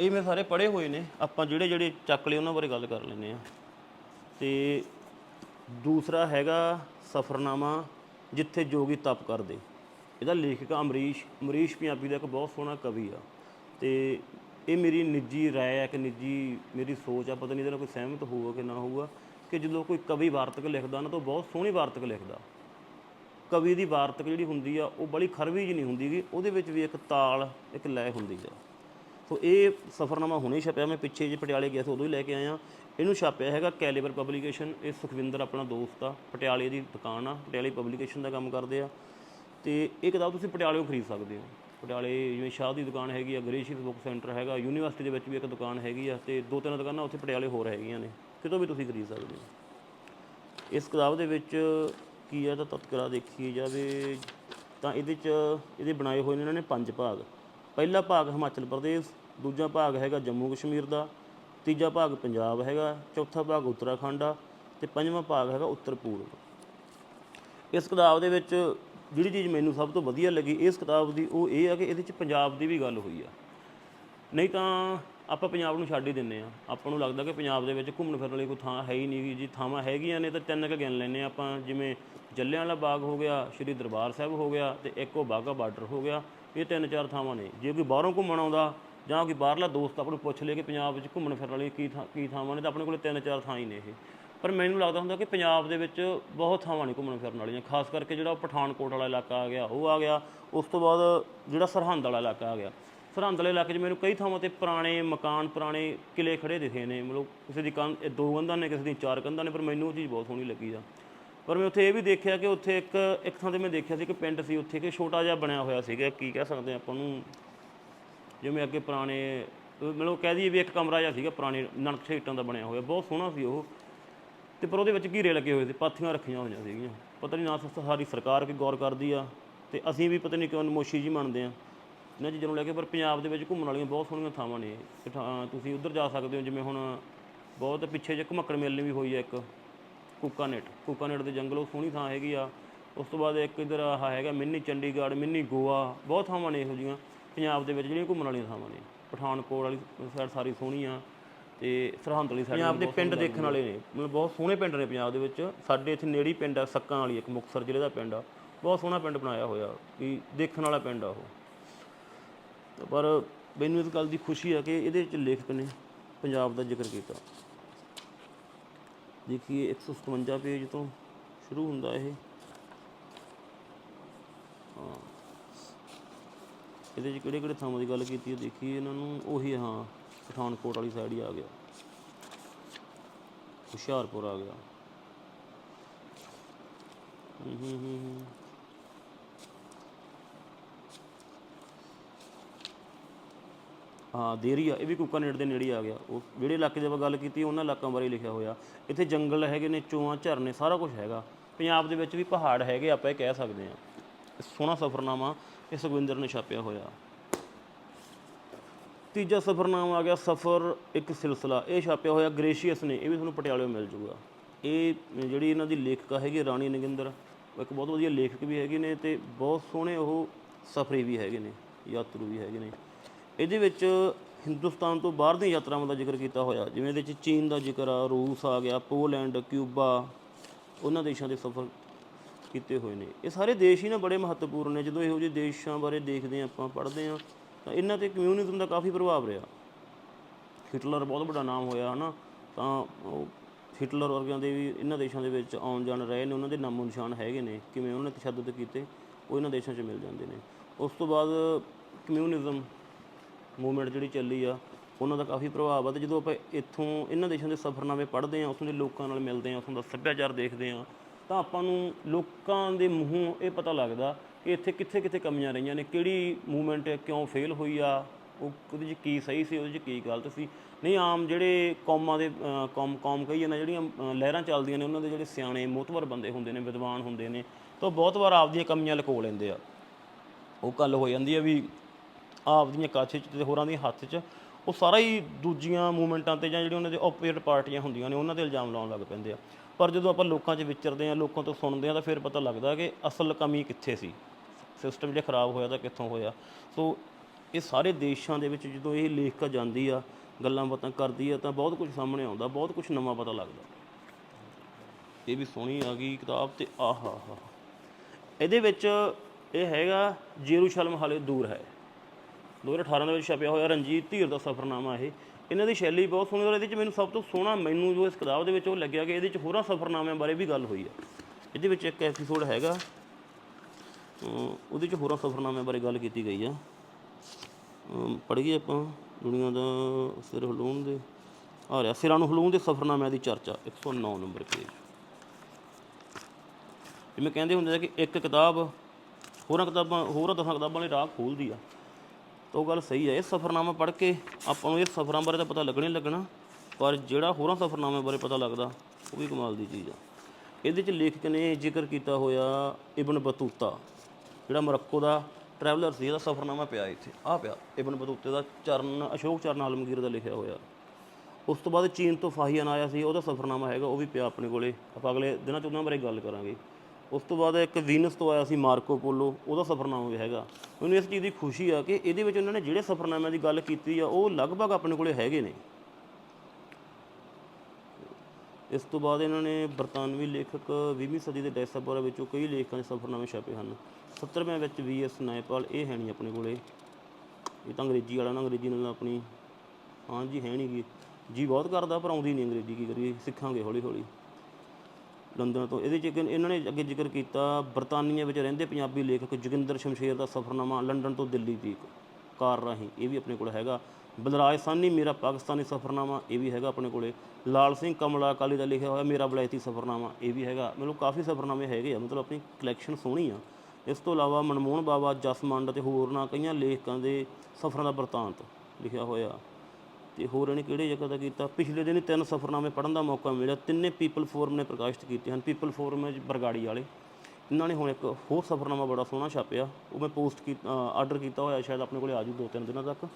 S1: ਇਹ ਮੈਂ ਸਾਰੇ ਪੜ੍ਹੇ ਹੋਏ ਨੇ। ਆਪਾਂ ਜਿਹੜੇ ਜਿਹੜੇ ਚੱਕ ਲਏ ਉਹਨਾਂ ਬਾਰੇ ਗੱਲ ਕਰ ਲੈਂਦੇ ਆ ਤੇ ਦੂਸਰਾ ਹੈਗਾ ਸਫਰਨਾਮਾ, ਜਿੱਥੇ ਜੋਗੀ ਤਪ ਕਰਦੇ। ਇਹਦਾ ਲੇਖਕ ਅਮਰੀਸ਼ ਅਮਰੀਸ਼ ਪੰਜਾਬੀ ਦਾ ਇੱਕ ਬਹੁਤ ਸੋਹਣਾ ਕਵੀ ਆ। ਤੇ ਇਹ ਮੇਰੀ ਨਿੱਜੀ ਰਾਏ ਹੈ ਕਿ ਨਿੱਜੀ ਮੇਰੀ ਸੋਚ ਆ, ਪਤਾ ਨਹੀਂ ਇਹਦੇ ਨਾਲ ਕੋਈ ਸਹਿਮਤ ਹੋਊਗਾ ਕਿ ਨਾ ਹੋਊਗਾ ਕਿ ਜਦੋਂ ਕੋਈ ਕਵੀ ਵਾਰਤਕ ਲਿਖਦਾ ਨਾ ਤਾਂ ਉਹ ਬਹੁਤ ਸੋਹਣੀ ਵਾਰਤਕ ਲਿਖਦਾ। ਕਵੀ ਦੀ ਵਾਰਤਕ ਜਿਹੜੀ ਹੁੰਦੀ ਆ, ਉਹ ਬੜੀ ਖਰਵੀ ਜਿਹੀ ਨਹੀਂ ਹੁੰਦੀ ਗੀ, ਉਹਦੇ ਵਿੱਚ ਵੀ ਇੱਕ ਤਾਲ, ਇੱਕ ਲੈ ਹੁੰਦੀ ਆ। ਸੋ ਇਹ ਸਫਰਨਾਮਾ ਹੁਣੇ ਛਪਿਆ, ਮੈਂ ਪਿੱਛੇ ਜੇ ਪਟਿਆਲੇ ਗਿਆ ਸੀ, ਉਦੋਂ ਹੀ ਲੈ ਕੇ ਆਇਆ। ਇਹਨੂੰ ਛਾਪਿਆ ਹੈਗਾ ਕੈਲੀਬਰ ਪਬਲੀਕੇਸ਼ਨ, ਇਹ ਸੁਖਵਿੰਦਰ ਆਪਣਾ ਦੋਸਤ ਆ, ਪਟਿਆਲੇ ਦੀ ਦੁਕਾਨ ਆ, ਪਟਿਆਲੇ ਪਬਲੀਕੇਸ਼ਨ ਦਾ ਕੰਮ ਕਰਦੇ ਆ। ਤੇ ਇਹ ਕਿਤਾਬ ਤੁਸੀਂ ਪਟਿਆਲੇੋਂ ਖਰੀਦ ਸਕਦੇ ਹੋ। ਪਟਿਆਲੇ ਜਿਵੇਂ ਸ਼ਾਹ ਦੀ ਦੁਕਾਨ ਹੈਗੀ ਆ ਗਰੇਸ਼ੀਸ ਬੁੱਕ ਸੈਂਟਰ ਹੈਗਾ, ਯੂਨੀਵਰਸਿਟੀ ਦੇ ਵਿੱਚ ਵੀ ਇੱਕ ਦੁਕਾਨ ਹੈਗੀ ਆ ਤੇ ਦੋ ਤਿੰਨ ਦੁਕਾਨਾਂ ਉੱਥੇ ਪਟਿਆਲੇ ਹੋਰ ਹੈਗੀਆਂ ਨੇ। ਕਿਤੋਂ ਵੀ ਤੁਸੀਂ ਖਰੀਦ ਸਕਦੇ ਹੋ। ਇਸ ਕਿਤਾਬ ਦੇ ਵਿੱਚ ਕੀ ਹੈ ਤਾਂ ਤਤਕਰਾ ਦੇਖੀ ਜਾਵੇ ਤਾਂ ਇਹਦੇ ਚ ਇਹਦੇ ਬਣਾਏ ਹੋਏ ਨੇ ਇਹਨਾਂ ਨੇ ਪੰਜ ਭਾਗ। ਪਹਿਲਾ ਭਾਗ ਹਿਮਾਚਲ ਪ੍ਰਦੇਸ਼, ਦੂਜਾ ਭਾਗ ਹੈਗਾ ਜੰਮੂ ਕਸ਼ਮੀਰ ਦਾ, ਤੀਜਾ ਭਾਗ ਪੰਜਾਬ ਹੈਗਾ, ਚੌਥਾ ਭਾਗ ਉੱਤਰਾਖੰਡ ਆ ਤੇ ਪੰਜਵਾਂ ਭਾਗ ਹੈਗਾ ਉੱਤਰ ਪੂਰਬ। ਇਸ ਕਿਤਾਬ ਦੇ ਵਿੱਚ ਜਿਹੜੀ ਚੀਜ਼ ਮੈਨੂੰ ਸਭ ਤੋਂ ਵਧੀਆ ਲੱਗੀ ਇਸ ਕਿਤਾਬ ਦੀ ਉਹ ਇਹ ਆ ਕਿ ਇਹਦੇ ਵਿੱਚ ਪੰਜਾਬ ਦੀ ਵੀ ਗੱਲ ਹੋਈ ਆ। ਨਹੀਂ ਤਾਂ ਆਪਾਂ ਪੰਜਾਬ ਨੂੰ ਛੱਡ ਹੀ ਦਿੰਨੇ ਆ। ਆਪਾਂ ਨੂੰ ਲੱਗਦਾ ਕਿ ਪੰਜਾਬ ਦੇ ਵਿੱਚ ਘੁੰਮਣ ਫਿਰਨ ਲਈ ਕੋਈ ਥਾਂ ਹੈ ਹੀ ਨਹੀਂ ਜੀ ਥਾਵਾਂ ਹੈਗੀਆਂ ਨੇ ਤਾਂ ਤਿੰਨ ਕੁ ਗਿਣ ਲੈਨੇ ਆ ਆਪਾਂ। ਜਿਵੇਂ ਜੱਲਿਆਂਵਾਲਾ ਬਾਗ ਹੋ ਗਿਆ, ਸ਼੍ਰੀ ਦਰਬਾਰ ਸਾਹਿਬ ਹੋ ਗਿਆ ਤੇ ਇੱਕ ਉਹ ਬਾਘਾ ਬਾਰਡਰ ਹੋ ਗਿਆ। ਇਹ ਤਿੰਨ ਚਾਰ ਥਾਵਾਂ ਨੇ। ਜੇ ਕੋਈ ਬਾਹਰੋਂ ਘੁੰਮਣ ਆਉਂਦਾ ਜਾਂ ਕੋਈ ਬਾਹਰਲਾ ਦੋਸਤ ਆਪਾਂ ਨੂੰ ਪੁੱਛ ਲੇ ਕਿ ਪੰਜਾਬ ਵਿੱਚ ਘੁੰਮਣ ਫਿਰਨ ਲਈ ਕੀ ਥਾਂ ਕੀ ਥਾਵਾਂ ਨੇ ਤਾਂ ਆਪਣੇ ਕੋਲ ਤਿੰਨ ਚਾਰ ਥਾਂ ਹੀ ਨੇ ਇਹ। ਪਰ ਮੈਨੂੰ ਲੱਗਦਾ ਹੁੰਦਾ ਕਿ ਪੰਜਾਬ ਦੇ ਵਿੱਚ ਬਹੁਤ ਥਾਵਾਂ ਨੇ ਘੁੰਮਣ ਫਿਰਨ ਵਾਲੀਆਂ, ਖਾਸ ਕਰਕੇ ਜਿਹੜਾ ਪਠਾਨਕੋਟ ਵਾਲਾ ਇਲਾਕਾ ਆ ਗਿਆ, ਉਹ ਆ ਗਿਆ। ਉਸ ਤੋਂ ਬਾਅਦ ਜਿਹੜਾ ਸਰਹੰਦ ਵਾਲਾ ਇਲਾਕਾ ਆ ਗਿਆ। ਸਰਹੰਦ ਵਾਲੇ ਇਲਾਕੇ 'ਚ ਮੈਨੂੰ ਕਈ ਥਾਵਾਂ ਤੇ ਪੁਰਾਣੇ ਮਕਾਨ, ਪੁਰਾਣੇ ਕਿਲੇ ਖੜੇ ਦਿਖੇ ਨੇ। ਮਤਲਬ ਕਿਸੇ ਦੀ ਕੰਧ, ਇਹ ਦੋ ਕੰਧਾਂ ਨੇ, ਕਿਸੇ ਦੀ ਚਾਰ ਕੰਧਾਂ ਨੇ, ਪਰ ਮੈਨੂੰ ਉਹ ਚੀਜ਼ ਬਹੁਤ ਸੋਹਣੀ ਲੱਗੀ ਆ। ਪਰ ਮੈਂ ਉੱਥੇ ਇਹ ਵੀ ਦੇਖਿਆ ਕਿ ਉੱਥੇ ਇੱਕ ਇੱਕ ਥਾਂ ਤੇ ਮੈਂ ਦੇਖਿਆ ਸੀ ਕਿ ਪਿੰਡ ਸੀ ਉੱਥੇ, ਕਿ ਛੋਟਾ ਜਿਹਾ ਬਣਿਆ ਹੋਇਆ ਸੀਗਾ। ਕੀ ਕਹਿ ਸਕਦੇ ਆਪਾਂ ਨੂੰ? ਜਿਵੇਂ ਅੱਗੇ ਪੁਰਾਣੇ, ਮਤਲਬ ਕਹਿ ਦਈਏ ਵੀ ਇੱਕ ਕਮਰਾ ਜਿਹਾ ਸੀਗਾ, ਪੁਰਾਣੇ ਨਨਕ ਇੱਟਾਂ ਦਾ ਬਣਿਆ ਹੋਇਆ। ਬਹੁਤ ਸੋਹਣਾ ਸੀ ਉਹ। ਤੇ ਪਰ ਉਹਦੇ ਵਿੱਚ ਘੀਰੇ ਲੱਗੇ ਹੋਏ ਸੀ, ਪਾਥੀਆਂ ਰੱਖੀਆਂ ਹੋਈਆਂ ਸੀਗੀਆਂ। ਪਤਾ ਨਹੀਂ ਨਾ ਸਾਰੀ ਸਰਕਾਰ ਕੀ ਗੌਰ ਕਰਦੀ ਆ, ਤੇ ਅਸੀਂ ਵੀ ਪਤਾ ਨਹੀਂ ਕਿਉਂ ਨਮੋਸ਼ੀ ਜੀ ਮੰਨਦੇ ਆ। ਇਹਨਾਂ ਚੀਜ਼ਾਂ ਨੂੰ ਲੈ ਕੇ ਪਰ ਪੰਜਾਬ ਦੇ ਵਿੱਚ ਘੁੰਮਣ ਵਾਲੀਆਂ ਬਹੁਤ ਸੋਹਣੀਆਂ ਥਾਵਾਂ ਨੇ। ਤੇ ਤੁਸੀਂ ਉੱਧਰ ਜਾ ਸਕਦੇ ਹੋ, ਜਿਵੇਂ ਹੁਣ ਬਹੁਤ ਪਿੱਛੇ ਜੇ ਘਮੱਕੜ ਮੇਲੇ ਵੀ ਹੋਈ ਆ ਇੱਕ, ਕੁਕਾਨੇਟ। ਕੁਕਾਨੇਟ ਦੇ ਜੰਗਲ, ਉਹ ਸੋਹਣੀ ਥਾਂ ਹੈਗੀ ਆ। ਉਸ ਤੋਂ ਬਾਅਦ ਇੱਕ ਇਧਰ ਆਹ ਹੈਗਾ ਮਿੰਨੀ ਚੰਡੀਗੜ੍ਹ, ਮਿੰਨੀ ਗੋਆ, ਬਹੁਤ ਥਾਵਾਂ ਨੇ ਇਹੋ ਜਿਹੀਆਂ ਪੰਜਾਬ ਦੇ ਵਿੱਚ ਜਿਹੜੀਆਂ ਘੁੰਮਣ ਵਾਲੀਆਂ ਥਾਵਾਂ ਨੇ। ਪਠਾਨਕੋਟ ਵਾਲੀ ਸਾਈਡ ਸਾਰੀ ਸੋਹਣੀ ਆ। ਤੇ ਸਰਹੰਦ ਵਾਲੀ ਸਾਈਡ ਪੰਜਾਬ ਦੇ ਪਿੰਡ ਦੇਖਣ ਵਾਲੇ ਨੇ। ਮਤਲਬ ਬਹੁਤ ਸੋਹਣੇ ਪਿੰਡ ਨੇ ਪੰਜਾਬ ਦੇ ਵਿੱਚ। ਸਾਡੇ ਇੱਥੇ ਨੇੜੇ ਪਿੰਡ ਆ ਸੱਕਾਂ ਵਾਲੀ ਇੱਕ ਮੁਕਤਸਰ ਜ਼ਿਲ੍ਹੇ ਦਾ ਪਿੰਡ ਆ। ਬਹੁਤ ਸੋਹਣਾ ਪਿੰਡ ਬਣਾਇਆ ਹੋਇਆ ਵੀ ਦੇਖਣ ਵਾਲਾ ਪਿੰਡ ਆ ਉਹ। ਪਰ ਮੈਨੂੰ ਇਸ ਗੱਲ ਦੀ ਖੁਸ਼ੀ ਆ ਕਿ ਇਹਦੇ ਵਿੱਚ ਲੇਖਕ ਨੇ ਪੰਜਾਬ ਦਾ ਜ਼ਿਕਰ ਕੀਤਾ। ਦੇਖੀਏ 157 ਪੇਜ ਤੋਂ ਸ਼ੁਰੂ ਹੁੰਦਾ ਇਹ। ਇਹਦੇ 'ਚ ਕਿਹੜੇ ਕਿਹੜੇ ਥਾਵਾਂ ਦੀ ਗੱਲ ਕੀਤੀ ਹੈ? ਦੇਖੀਏ ਇਹਨਾਂ ਨੂੰ ਉਹੀ ਹਾਂ। ਪਠਾਨਕੋਟ ਵਾਲੀ ਸਾਈਡ ਹੀ ਆ ਗਿਆ। ਹੁਸ਼ਿਆਰਪੁਰ ਆ ਗਿਆ। ਹੂੰ ਹੂੰ ਹੂੰ ਹੂੰ। ਹਾਂ ਦੇਰੀਆ ਇਹ ਵੀ ਕੁਕਾਨੇਟ ਦੇ ਨੇੜੇ ਆ ਗਿਆ। ਉਹ ਜਿਹੜੇ ਇਲਾਕੇ ਦੀ ਆਪਾਂ ਗੱਲ ਕੀਤੀ, ਉਹਨਾਂ ਇਲਾਕਿਆਂ ਬਾਰੇ ਲਿਖਿਆ ਹੋਇਆ। ਇੱਥੇ ਜੰਗਲ ਹੈਗੇ ਨੇ ਚੋਆਂ ਝਰਨੇ, ਸਾਰਾ ਕੁਝ ਹੈਗਾ। ਪੰਜਾਬ ਦੇ ਵਿੱਚ ਵੀ ਪਹਾੜ ਹੈਗੇ, ਆਪਾਂ ਇਹ ਕਹਿ ਸਕਦੇ ਹਾਂ। ਸੋਹਣਾ ਸਫ਼ਰਨਾਮਾ ਇਹ ਸੁਖਵਿੰਦਰ ਨੇ ਛਾਪਿਆ ਹੋਇਆ। ਤੀਜਾ ਸਫ਼ਰਨਾਮਾ ਆ ਗਿਆ ਸਫ਼ਰ ਇੱਕ ਸਿਲਸਿਲਾ। ਇਹ ਛਾਪਿਆ ਹੋਇਆ ਗ੍ਰੇਸ਼ੀਅਸ ਨੇ, ਇਹ ਵੀ ਤੁਹਾਨੂੰ ਪਟਿਆਲੇ ਮਿਲ ਜੂਗਾ। ਇਹ ਜਿਹੜੀ ਇਹਨਾਂ ਦੀ ਲੇਖਿਕਾ ਹੈਗੀ ਰਾਣੀ ਨਗਿੰਦਰ, ਉਹ ਇੱਕ ਬਹੁਤ ਵਧੀਆ ਲੇਖਕ ਵੀ ਹੈਗੇ ਨੇ ਤੇ ਬਹੁਤ ਸੋਹਣੇ ਉਹ ਸਫਰੀ ਵੀ ਹੈਗੇ ਨੇ, ਯਾਤਰੂ ਵੀ ਹੈਗੇ ਨੇ। ਇਹਦੇ ਵਿੱਚ ਹਿੰਦੁਸਤਾਨ ਤੋਂ ਬਾਹਰ ਦੀਆਂ ਯਾਤਰਾਵਾਂ ਦਾ ਜ਼ਿਕਰ ਕੀਤਾ ਹੋਇਆ, ਜਿਵੇਂ ਇਹਦੇ ਵਿੱਚ ਚੀਨ ਦਾ ਜ਼ਿਕਰ ਆ, ਰੂਸ ਆ ਗਿਆ, ਪੋਲੈਂਡ, ਕਿਊਬਾ, ਉਹਨਾਂ ਦੇਸ਼ਾਂ ਦੇ ਸਫ਼ਰ ਕੀਤੇ ਹੋਏ ਨੇ। ਇਹ ਸਾਰੇ ਦੇਸ਼ ਹੀ ਨਾ ਬੜੇ ਮਹੱਤਵਪੂਰਨ ਨੇ। ਜਦੋਂ ਇਹੋ ਜਿਹੇ ਦੇਸ਼ਾਂ ਬਾਰੇ ਦੇਖਦੇ ਹਾਂ, ਆਪਾਂ ਪੜ੍ਹਦੇ ਹਾਂ ਤਾਂ ਇਹਨਾਂ ਤੇ ਕਮਿਊਨਿਜ਼ਮ ਦਾ ਕਾਫੀ ਪ੍ਰਭਾਵ ਰਿਹਾ। ਹਿਟਲਰ ਬਹੁਤ ਵੱਡਾ ਨਾਮ ਹੋਇਆ, ਹਨਾ? ਤਾਂ ਉਹ ਹਿਟਲਰ ਵਰਗਿਆਂ ਦੇ ਵੀ ਇਹਨਾਂ ਦੇਸ਼ਾਂ ਦੇ ਵਿੱਚ ਆਉਣ ਜਾਣ ਰਹੇ ਨੇ, ਉਹਨਾਂ ਦੇ ਨਾਮੋ ਨਿਸ਼ਾਨ ਹੈਗੇ ਨੇ, ਕਿਵੇਂ ਉਹਨੇ ਤਸ਼ੱਦਦ ਕੀਤੇ, ਉਹ ਇਹਨਾਂ ਦੇਸ਼ਾਂ 'ਚ ਮਿਲ ਜਾਂਦੇ ਨੇ। ਉਸ ਤੋਂ ਬਾਅਦ ਕਮਿਊਨਿਜ਼ਮ ਮੂਵਮੈਂਟ ਜਿਹੜੀ ਚੱਲੀ ਆ, ਉਹਨਾਂ ਦਾ ਕਾਫੀ ਪ੍ਰਭਾਵ ਆ, ਤੇ ਜਦੋਂ ਆਪਾਂ ਇੱਥੋਂ ਇਹਨਾਂ ਦੇਸ਼ਾਂ ਦੇ ਸਫ਼ਰਨਾਮੇ ਪੜ੍ਹਦੇ ਆ, ਉੱਥੋਂ ਦੇ ਲੋਕਾਂ ਨਾਲ ਮਿਲਦੇ ਆ, ਉੱਥੋਂ ਦਾ ਸੱਭਿਆਚਾਰ ਦੇਖਦੇ ਆ, ਤਾਂ ਆਪਾਂ ਨੂੰ ਲੋਕਾਂ ਦੇ ਮੂੰਹੋਂ ਇਹ ਪਤਾ ਲੱਗਦਾ ਇੱਥੇ ਕਿੱਥੇ ਕਿੱਥੇ ਕਮੀਆਂ ਰਹੀਆਂ ਨੇ, ਕਿਹੜੀ ਮੂਵਮੈਂਟ ਕਿਉਂ ਫੇਲ ਹੋਈ ਆ, ਉਹ ਉਹਦੇ 'ਚ ਕੀ ਸਹੀ ਸੀ, ਉਹਦੇ 'ਚ ਕੀ ਗਲਤ ਸੀ। ਨਹੀਂ, ਆਮ ਜਿਹੜੇ ਕੌਮਾਂ ਦੇ ਕੌਮ ਕੌਮ ਕਹੀ ਜਾਂਦੇ, ਜਿਹੜੀਆਂ ਲਹਿਰਾਂ ਚੱਲਦੀਆਂ ਨੇ, ਉਹਨਾਂ ਦੇ ਜਿਹੜੇ ਸਿਆਣੇ ਮੋਤਵਰ ਬੰਦੇ ਹੁੰਦੇ ਨੇ, ਵਿਦਵਾਨ ਹੁੰਦੇ ਨੇ, ਤਾਂ ਉਹ ਬਹੁਤ ਵਾਰ ਆਪਦੀਆਂ ਕਮੀਆਂ ਲੁਕੋ ਲੈਂਦੇ ਆ। ਉਹ ਗੱਲ ਹੋ ਜਾਂਦੀ ਆ ਵੀ ਆਪਦੀਆਂ ਕਾਛੇ 'ਚ ਤੇ ਹੋਰਾਂ ਦੇ ਹੱਥ 'ਚ, ਉਹ ਸਾਰਾ ਹੀ ਦੂਜੀਆਂ ਮੂਵਮੈਂਟਾਂ ਤੇ ਜਾਂ ਜਿਹੜੇ ਉਹਨਾਂ ਦੇ ਆਪੋਜ਼ਿਟ ਪਾਰਟੀਆਂ ਹੁੰਦੀਆਂ ਨੇ, ਉਹਨਾਂ ਤੇ ਇਲਜ਼ਾਮ ਲਾਉਣ ਲੱਗ ਪੈਂਦੇ ਆ। ਪਰ ਜਦੋਂ ਆਪਾਂ ਲੋਕਾਂ 'ਚ ਵਿਚਰਦੇ ਆ, ਲੋਕਾਂ ਤੋਂ ਸੁਣਦੇ ਆ, ਤਾਂ ਫਿਰ ਪਤਾ ਲੱਗਦਾ ਕਿ ਅਸਲ ਕਮੀ ਕਿੱਥੇ ਸੀ। ਸਿਸਟਮ ਜੇ ਖਰਾਬ ਹੋਇਆ ਤਾਂ ਕਿੱਥੋਂ ਹੋਇਆ? ਸੋ ਇਹ ਸਾਰੇ ਦੇਸ਼ਾਂ ਦੇ ਵਿੱਚ ਜਦੋਂ ਇਹ ਲੇਖਕ ਜਾਂਦੀ ਆ, ਗੱਲਾਂ ਬਾਤਾਂ ਕਰਦੀ ਆ, ਤਾਂ ਬਹੁਤ ਕੁਝ ਸਾਹਮਣੇ ਆਉਂਦਾ, ਬਹੁਤ ਕੁਝ ਨਵਾਂ ਪਤਾ ਲੱਗਦਾ। ਇਹ ਵੀ ਸੋਹਣੀ ਆ ਗਈ ਕਿਤਾਬ ਤੇ ਆਹਾ ਹਾ। ਇਹਦੇ ਵਿੱਚ ਇਹ ਹੈਗਾ, ਜੇਰੂਸ਼ਲਮ ਹਾਲੇ ਦੂਰ ਹੈ। 2018 ਦੇ ਵਿੱਚ ਛਪਿਆ ਹੋਇਆ ਰਣਜੀਤ ਧੀਰ ਦਾ ਸਫ਼ਰਨਾਮਾ ਇਹ। ਇਹਨਾਂ ਦੀ ਸ਼ੈਲੀ ਬਹੁਤ ਸੋਹਣੀ ਔਰ ਇਹਦੇ ਵਿੱਚ ਮੈਨੂੰ ਸਭ ਤੋਂ ਸੋਹਣਾ ਮੈਨੂੰ ਜੋ ਇਸ ਕਿਤਾਬ ਦੇ ਵਿੱਚ ਉਹ ਲੱਗਿਆ ਕਿ ਇਹਦੇ ਵਿੱਚ ਹੋਰਾਂ ਸਫ਼ਰਨਾਮਿਆਂ ਬਾਰੇ ਵੀ ਗੱਲ ਹੋਈ ਹੈ ਇਹਦੇ ਵਿੱਚ ਇੱਕ ਐਪੀਸੋਡ ਹੈਗਾ ਉਹਦੇ 'ਚ ਹੋਰਾਂ ਸਫ਼ਰਨਾਮਿਆਂ ਬਾਰੇ ਗੱਲ ਕੀਤੀ ਗਈ ਆ। ਪੜ੍ਹੀਏ ਆਪਾਂ ਦੁਨੀਆ ਦਾ ਸਿਰ ਹਲੂਣ ਦੇ। ਆ ਰਿਹਾ, ਸਿਰਾਂ ਨੂੰ ਹਲੂਣ ਦੇ ਸਫ਼ਰਨਾਮਿਆਂ ਦੀ ਚਰਚਾ 109 ਨੰਬਰ ਪੇਜ ਜਿਵੇਂ ਕਹਿੰਦੇ ਹੁੰਦੇ ਆ ਕਿ ਇੱਕ ਕਿਤਾਬ, ਹੋਰਾਂ ਕਿਤਾਬਾਂ, ਹੋਰਾਂ ਦਸਾਂ ਕਿਤਾਬਾਂ ਲਈ ਰਾਹ ਖੋਲਦੀ ਆ। ਤਾਂ ਉਹ ਗੱਲ ਸਹੀ ਹੈ ਇਹ ਸਫ਼ਰਨਾਮਾ ਪੜ੍ਹ ਕੇ ਆਪਾਂ ਨੂੰ ਇਹ ਸਫ਼ਰਾਂ ਬਾਰੇ ਤਾਂ ਪਤਾ ਲੱਗਣਾ ਹੀ ਲੱਗਣਾ, ਪਰ ਜਿਹੜਾ ਹੋਰਾਂ ਸਫ਼ਰਨਾਮਿਆਂ ਬਾਰੇ ਪਤਾ ਲੱਗਦਾ, ਉਹ ਵੀ ਕਮਾਲ ਦੀ ਚੀਜ਼ ਆ। ਇਹਦੇ ਚ ਲੇਖਕ ਨੇ ਜ਼ਿਕਰ ਕੀਤਾ ਹੋਇਆ ਇਬਨ ਬਤੂਤਾ। ਜਿਹੜਾ ਮਰੱਕੋ ਦਾ ਟਰੈਵਲਰ ਸੀ, ਇਹਦਾ ਸਫ਼ਰਨਾਮਾ ਪਿਆ ਇੱਥੇ। ਆ ਪਿਆ, ਇਬਨ ਬਤੂਤੇ ਦਾ ਚਰਨ, ਅਸ਼ੋਕ ਚਰਨ ਆਲਮਗੀਰ ਦਾ ਲਿਖਿਆ ਹੋਇਆ। ਉਸ ਤੋਂ ਬਾਅਦ ਚੀਨ ਤੋਂ ਫਾਹੀਆਨ ਆਇਆ ਸੀ, ਉਹਦਾ ਸਫ਼ਰਨਾਮਾ ਹੈਗਾ, ਉਹ ਵੀ ਪਿਆ ਆਪਣੇ ਕੋਲੇ। ਆਪਾਂ ਅਗਲੇ ਦਿਨਾਂ 'ਚ ਉਹਨਾਂ ਬਾਰੇ ਗੱਲ ਕਰਾਂਗੇ। ਉਸ ਤੋਂ ਬਾਅਦ ਇੱਕ ਵੀਨਸ ਤੋਂ ਆਇਆ ਸੀ, ਮਾਰਕੋ ਪੋਲੋ, ਉਹਦਾ ਸਫ਼ਰਨਾਮਾ ਵੀ ਹੈਗਾ। ਮੈਨੂੰ ਇਸ ਚੀਜ਼ ਦੀ ਖੁਸ਼ੀ ਆ ਕਿ ਇਹਦੇ ਵਿੱਚ ਉਹਨਾਂ ਨੇ ਜਿਹੜੇ ਸਫ਼ਰਨਾਮਿਆਂ ਦੀ ਗੱਲ ਕੀਤੀ ਆ, ਉਹ ਲਗਭਗ ਆਪਣੇ ਕੋਲੇ ਹੈਗੇ ਨੇ। ਇਸ ਤੋਂ ਬਾਅਦ ਇਹਨਾਂ ਨੇ ਬਰਤਾਨਵੀ ਲੇਖਕ 20ਵੀਂ ਸਦੀ ਦੇ ਡੈਸਪੋਰਾ ਵਿੱਚੋਂ ਕਈ ਲੇਖਕਾਂ ਦੇ ਸਫ਼ਰਨਾਮੇ ਛਾਪੇ ਹਨ। 70ਵੇਂ ਵਿੱਚ ਵੀ ਐਸ ਨਾਇਪਾਲ, ਇਹ ਹੈ ਨਹੀਂ ਆਪਣੇ ਕੋਲੇ। ਇਹ ਤਾਂ ਅੰਗਰੇਜ਼ੀ ਵਾਲਾ ਨਾ, ਅੰਗਰੇਜ਼ੀ ਨਾਲ ਆਪਣੀ। ਹਾਂਜੀ ਹੈ ਨਹੀਂ ਗੀ। ਜੀ ਬਹੁਤ ਕਰਦਾ, ਪਰ ਆਉਂਦੀ ਨਹੀਂ ਅੰਗਰੇਜ਼ੀ, ਕੀ ਕਰੀਏ? ਸਿੱਖਾਂਗੇ ਹੌਲੀ ਹੌਲੀ ਲੰਡਨ ਤੋਂ। ਇਹਦੇ ਚ ਇਹਨਾਂ ਨੇ ਅੱਗੇ ਜ਼ਿਕਰ ਕੀਤਾ, ਬਰਤਾਨੀਆ ਵਿੱਚ ਰਹਿੰਦੇ ਪੰਜਾਬੀ ਲੇਖਕ ਜੋਗਿੰਦਰ ਸ਼ਮਸ਼ੇਰ ਦਾ ਸਫ਼ਰਨਾਮਾ ਲੰਡਨ ਤੋਂ ਦਿੱਲੀ ਦੀ ਕਾਰ ਰਾਹੀਂ। ਇਹ ਵੀ ਆਪਣੇ ਕੋਲ ਹੈਗਾ। ਬਲਰਾਜ ਸਾਨੀ ਮੇਰਾ ਪਾਕਿਸਤਾਨੀ ਸਫ਼ਰਨਾਮਾ, ਇਹ ਵੀ ਹੈਗਾ ਆਪਣੇ ਕੋਲੇ। ਲਾਲ ਸਿੰਘ ਕਮਲਾ ਅਕਾਲੀ ਦਾ ਲਿਖਿਆ ਹੋਇਆ, ਮੇਰਾ ਬਲੈਤੀ ਸਫ਼ਰਨਾਮਾ, ਇਹ ਵੀ ਹੈਗਾ। ਮਤਲਬ ਕਾਫੀ ਸਫ਼ਰਨਾਮੇ ਹੈਗੇ ਆ, ਮਤਲਬ ਆਪਣੀ ਕਲੈਕਸ਼ਨ ਸੋਹਣੀ ਆ। ਇਸ ਤੋਂ ਇਲਾਵਾ ਮਨਮੋਹਨ ਬਾਵਾ ਜਸਮੰਡ ਅਤੇ ਹੋਰਨਾਂ ਕਈਆਂ ਲੇਖਕਾਂ ਦੇ ਸਫ਼ਰਾਂ ਦਾ ਬਰਤਾਂਤ ਲਿਖਿਆ ਹੋਇਆ। ਤੇ ਹੋਰ ਇਹਨੇ ਕਿਹੜੇ ਜਗ੍ਹਾ ਦਾ ਕੀਤਾ? ਪਿਛਲੇ ਦਿਨ ਹੀ ਤਿੰਨ ਸਫ਼ਰਨਾਮੇ ਪੜ੍ਹਨ ਦਾ ਮੌਕਾ ਮਿਲਿਆ। ਤਿੰਨੇ ਪੀਪਲ ਫੋਰਮ ਨੇ ਪ੍ਰਕਾਸ਼ਿਤ ਕੀਤੇ ਹਨ। ਪੀਪਲ ਫੋਰਮ ਹੈ ਬਰਗਾੜੀ ਵਾਲੇ। ਇਹਨਾਂ ਨੇ ਹੁਣ ਇੱਕ ਹੋਰ ਸਫ਼ਰਨਾਮਾ ਬੜਾ ਸੋਹਣਾ ਛਾਪਿਆ। ਉਹ ਮੈਂ ਪੋਸਟ ਕੀਤਾ ਆਰਡਰ ਕੀਤਾ ਹੋਇਆ, ਸ਼ਾਇਦ ਆਪਣੇ ਕੋਲੇ ਆ ਜੂ ਦੋ ਤਿੰਨ ਦਿਨਾਂ ਤੱਕ।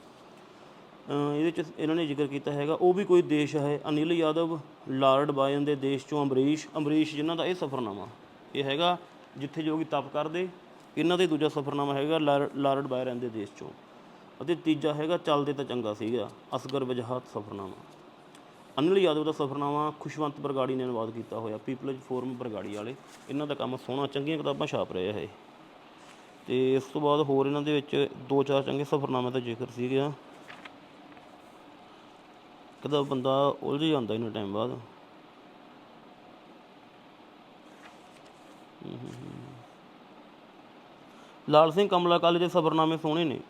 S1: ਇਹਦੇ ਚ ਇਹਨਾਂ ਨੇ ਜ਼ਿਕਰ ਕੀਤਾ ਹੈਗਾ, ਉਹ ਵੀ ਕੋਈ ਦੇਸ਼ ਹੈ, ਅਨਿਲ ਯਾਦਵ, ਲਾਰਡ ਬਾਇਨ ਦੇ ਦੇਸ਼ ਚੋਂ ਅੰਬਰੀਸ਼ ਅੰਬਰੀਸ਼ ਜਿਨ੍ਹਾਂ ਦਾ ਇਹ ਸਫ਼ਰਨਾਮਾ, ਇਹ ਹੈਗਾ ਜਿੱਥੇ ਜੋਗੀ ਤਪ ਕਰਦੇ, ਇਹਨਾਂ ਦਾ ਦੂਜਾ ਸਫ਼ਰਨਾਮਾ ਹੈਗਾ ਲਾਰ- ਲਾਰਡ ਬਾਇਰਨ ਦੇ ਦੇਸ਼ ਚੋਂ। ਅਤੇ ਤੀਜਾ ਹੈਗਾ ਚੱਲਦੇ ਤਾਂ ਚੰਗਾ ਸੀਗਾ, ਅਸਗਰ ਵਜਹਾਤ ਸਫ਼ਰਨਾਮਾ। ਅਨਿਲ ਯਾਦਵ ਦਾ ਸਫ਼ਰਨਾਮਾ ਖੁਸ਼ਵੰਤ ਬਰਗਾੜੀ ਨੇ ਅਨੁਵਾਦ ਕੀਤਾ ਹੋਇਆ, ਪੀਪਲਜ਼ ਫੋਰਮ ਬਰਗਾੜੀ ਵਾਲੇ। ਇਹਨਾਂ ਦਾ ਕੰਮ ਸੋਹਣਾ, ਚੰਗੀਆਂ ਕਿਤਾਬਾਂ ਛਾਪ ਰਹੇ ਹੈ ਇਹ। ਤੇ ਇਸ ਤੋਂ ਬਾਅਦ ਹੋਰ ਇਹਨਾਂ ਦੇ ਵਿੱਚ ਦੋ ਚਾਰ ਚੰਗੇ ਸਫ਼ਰਨਾਮੇ ਦਾ ਜ਼ਿਕਰ ਸੀਗਾ। ਕਦਾ ਬੰਦਾ ਉਲਝ ਜਾਂਦਾ ਇਹਨਾਂ ਟਾਈਮ ਬਾਅਦ। ਲਾਲ ਸਿੰਘ ਕਮਲਾ ਕਾਲੇ ਦੇ ਸਬਰਨਾਮੇ ਸੋਹਣੇ ਨੇ।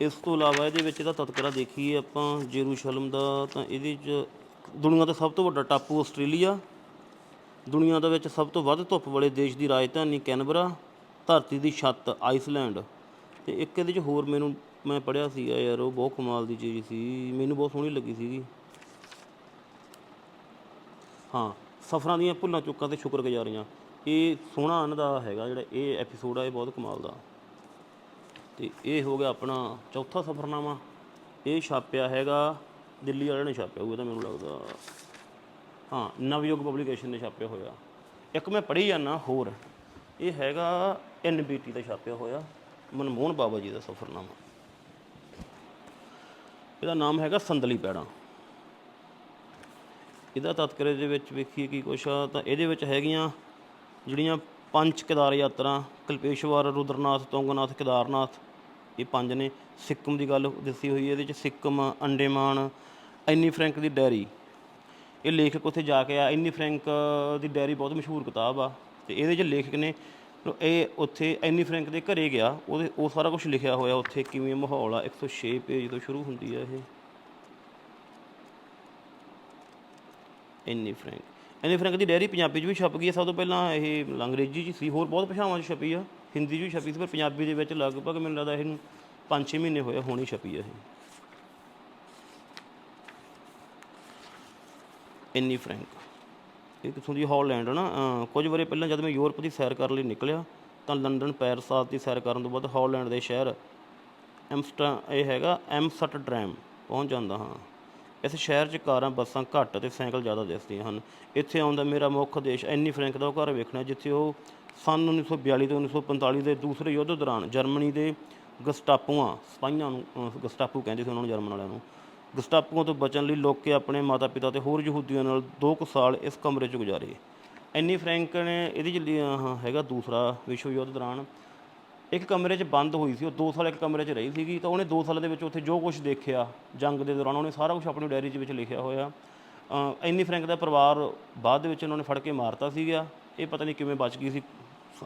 S1: ਇਸ ਤੋਂ ਇਲਾਵਾ ਇਹਦੇ ਵਿੱਚ ਇਹਦਾ ਤਤਕਰਾ ਦੇਖੀਏ ਆਪਾਂ, ਜੇਰੂਸ਼ਲਮ ਦਾ, ਤਾਂ ਇਹਦੇ 'ਚ ਦੁਨੀਆ ਦਾ ਸਭ ਤੋਂ ਵੱਡਾ ਟਾਪੂ ਆਸਟ੍ਰੇਲੀਆ। ਦੁਨੀਆ ਦੇ ਵਿੱਚ ਸਭ ਤੋਂ ਵੱਧ ਧੁੱਪ ਵਾਲੇ ਦੇਸ਼ ਦੀ ਰਾਜਧਾਨੀ ਕੈਨਬਰਾ, ਧਰਤੀ ਦੀ ਛੱਤ ਆਈਸਲੈਂਡ। ਤੇ ਇੱਕ ਇਹਦੇ 'ਚ ਹੋਰ ਮੈਨੂੰ, ਮੈਂ ਪੜਿਆ ਸੀਗਾ ਯਾਰ, ਉਹ ਬਹੁਤ ਕਮਾਲ ਦੀ ਚੀਜ਼ ਸੀ। ਮੈਨੂੰ ਬਹੁਤ ਸੋਹਣੀ ਲੱਗੀ ਸੀਗੀ। ਹਾਂ, ਸਫਰਾਂ ਦੀਆਂ ਭੁੱਲਾਂ ਚੁੱਕਾਂ ਤੇ ਸ਼ੁਕਰਗੁਜ਼ਾਰੀਆਂ। ਇਹ ਸੋਹਣਾ ਇਹਨਾਂ ਦਾ ਹੈਗਾ ਜਿਹੜਾ ਇਹ ਐਪੀਸੋਡ ਆ, ਇਹ ਬਹੁਤ ਕਮਾਲ ਦਾ। ਤੇ ਇਹ ਹੋ ਗਿਆ ਆਪਣਾ ਚੌਥਾ ਸਫਰਨਾਮਾ। ਇਹ ਛਾਪਿਆ ਹੈਗਾ, ਦਿੱਲੀ ਵਾਲਿਆਂ ਨੇ ਛਾਪਿਆ ਹੋਊਗਾ ਤਾਂ ਮੈਨੂੰ ਲੱਗਦਾ। ਹਾਂ, ਨਵਯੁਗ ਪਬਲੀਕੇਸ਼ਨ ਨੇ ਛਾਪਿਆ ਹੋਇਆ। ਇੱਕ ਮੈਂ ਪੜ੍ਹੀ ਜਾਂਦਾ, ਹੋਰ। ਇਹ ਹੈਗਾ ਐਨਬੀਟੀ ਦਾ ਛਾਪਿਆ ਹੋਇਆ। ਮਨਮੋਹਨ ਬਾਬਾ ਜੀ ਦਾ ਸਫਰਨਾਮਾ। ਇਹਦਾ ਨਾਮ ਹੈਗਾ ਸੰਦਲੀ ਪੈੜਾਂ। ਇਹਦਾ ਤਤਕਰੇ ਦੇ ਵਿੱਚ ਵੇਖੀਏ ਕੀ ਕੁਛ ਆ, ਤਾਂ ਇਹਦੇ ਵਿੱਚ ਹੈਗੀਆਂ ਜਿਹੜੀਆਂ ਪੰਜ ਕੇਦਾਰ ਯਾਤਰਾ, ਕਲਪੇਸ਼ਵਰ, ਰੁਦਰਨਾਥ, ਤੁੰਗਨਾਥ, ਕੇਦਾਰਨਾਥ, ਇਹ ਪੰਜ ਨੇ। ਸਿੱਕਮ ਦੀ ਗੱਲ ਦੱਸੀ ਹੋਈ ਹੈ, ਇਹਦੇ ਚ ਸਿੱਕਮ, ਅੰਡੇਮਾਨ ਐਨੀ ਫਰੈਂਕ ਦੀ ਡਾਇਰੀ ਇਹ ਲੇਖਕ ਉੱਥੇ ਜਾ ਕੇ ਆ ਐਨੀ ਫਰੈਂਕ ਦੀ ਡਾਇਰੀ ਬਹੁਤ ਮਸ਼ਹੂਰ ਕਿਤਾਬ ਆ। ਤੇ ਇਹਦੇ ਚ ਲੇਖਕ ਨੇ ਇਹ ਉੱਥੇ ਐਨੀ ਫਰੈਂਕ ਦੇ ਘਰੇ ਗਿਆ, ਉਹਦੇ, ਉਹ ਸਾਰਾ ਕੁਝ ਲਿਖਿਆ ਹੋਇਆ ਉੱਥੇ, ਕਿਵੇਂ ਮਾਹੌਲ ਆ 106 ਪੇਜ ਤੋਂ ਸ਼ੁਰੂ ਹੁੰਦੀ ਆ ਇਹ। Anne Frank. ਐਨੀ ਫਰੈਂਕ ਦੀ ਡਾਇਰੀ ਪੰਜਾਬੀ 'ਚ ਵੀ ਛਪ ਗਈ ਹੈ ਸਭ ਤੋਂ ਪਹਿਲਾਂ ਇਹ ਅੰਗਰੇਜ਼ੀ 'ਚ ਸੀ, ਹੋਰ ਬਹੁਤ ਭਾਸ਼ਾਵਾਂ 'ਚ ਛਪੀ ਆ, ਹਿੰਦੀ 'ਚ ਵੀ ਛਪੀ ਸੀ, ਪਰ ਪੰਜਾਬੀ ਦੇ ਵਿੱਚ ਲਗਭਗ ਮੈਨੂੰ ਲੱਗਦਾ ਇਹਨੂੰ 5-6 ਮਹੀਨੇ ਹੋਏ ਹੋਣੀ ਛਪੀ ਆ ਇਹ। Anne Frank. ਇਹ ਕਿੱਥੋਂ ਦੀ ਹਾਲੈਂਡ ਨਾ ਕੁਝ ਵਾਰੀ ਪਹਿਲਾਂ ਜਦ ਮੈਂ ਯੂਰਪ ਦੀ ਸੈਰ ਕਰਨ ਲਈ ਨਿਕਲਿਆ, ਤਾਂ ਲੰਡਨ, ਪੈਰਿਸ ਆਦਿ ਦੀ ਸੈਰ ਕਰਨ ਤੋਂ ਬਾਅਦ ਹਾਲੈਂਡ ਦੇ ਸ਼ਹਿਰ ਐਮਸਟਾ ਇਹ ਹੈਗਾ ਐਮਸਟਰਡੈਮ ਪਹੁੰਚ ਜਾਂਦਾ ਹਾਂ। ਇਸ ਸ਼ਹਿਰ 'ਚ ਕਾਰਾਂ, ਬੱਸਾਂ ਘੱਟ ਤੇ ਸਾਈਕਲ ਜ਼ਿਆਦਾ ਦਿਸਦੀਆਂ ਹਨ। ਇੱਥੇ ਆਉਣ ਦਾ ਮੇਰਾ ਮੁੱਖ ਉਦੇਸ਼ ਐਨੀ ਫਰੈਂਕ ਦਾ ਉਹ ਘਰ ਵੇਖਣਾ, ਜਿੱਥੇ ਉਹ ਸੰਨ 1942 ਤੋਂ 1945 ਦੇ ਦੂਸਰੇ ਯੁੱਧ ਦੌਰਾਨ ਜਰਮਨੀ ਦੇ ਗਸਟਾਪੂਆਂ ਸਿਪਾਹੀਆਂ ਨੂੰ ਗਸਟਾਪੂ ਕਹਿੰਦੇ ਸੀ ਉਹਨਾਂ ਨੂੰ, ਜਰਮਨ ਵਾਲਿਆਂ ਨੂੰ ਗਸਟਾਪੂਆਂ ਤੋਂ ਬਚਣ ਲਈ ਲੋਕੇ ਆਪਣੇ ਮਾਤਾ-ਪਿਤਾ ਤੇ ਹੋਰ ਯਹੂਦੀਆਂ ਨਾਲ ਦੋ ਕੁ ਸਾਲ ਇਸ ਕਮਰੇ 'ਚ ਗੁਜ਼ਾਰੇ। ਐਨੀ ਫਰੈਂਕ ਨੇ ਇਹਦੀ ਜਿਹੜੀ ਆਹ ਹੈਗਾ ਦੂਸਰਾ ਵਿਸ਼ਵ ਯੁੱਧ ਦੌਰਾਨ ਇੱਕ ਕਮਰੇ 'ਚ ਬੰਦ ਹੋਈ ਸੀ ਉਹ 2 ਸਾਲ ਇੱਕ ਕਮਰੇ 'ਚ ਰਹੀ ਸੀਗੀ ਤਾਂ ਉਹਨੇ 2 ਸਾਲਾਂ ਦੇ ਵਿੱਚ ਉੱਥੇ ਜੋ ਕੁਝ ਦੇਖਿਆ ਜੰਗ ਦੇ ਦੌਰਾਨ ਉਹਨੇ ਸਾਰਾ ਕੁਝ ਆਪਣੀ ਡਾਇਰੀ 'ਚ ਵਿੱਚ ਲਿਖਿਆ ਹੋਇਆ। ਅ, ਐਨੀ ਫਰੈਂਕ ਦਾ ਪਰਿਵਾਰ ਬਾਅਦ ਦੇ ਵਿੱਚ ਉਹਨਾਂ ਨੇ ਫੜ ਕੇ ਮਾਰਤਾ ਸੀਗਾ। ਇਹ ਪਤਾ ਨਹੀਂ ਕਿਵੇਂ ਬਚ ਗਈ ਸੀ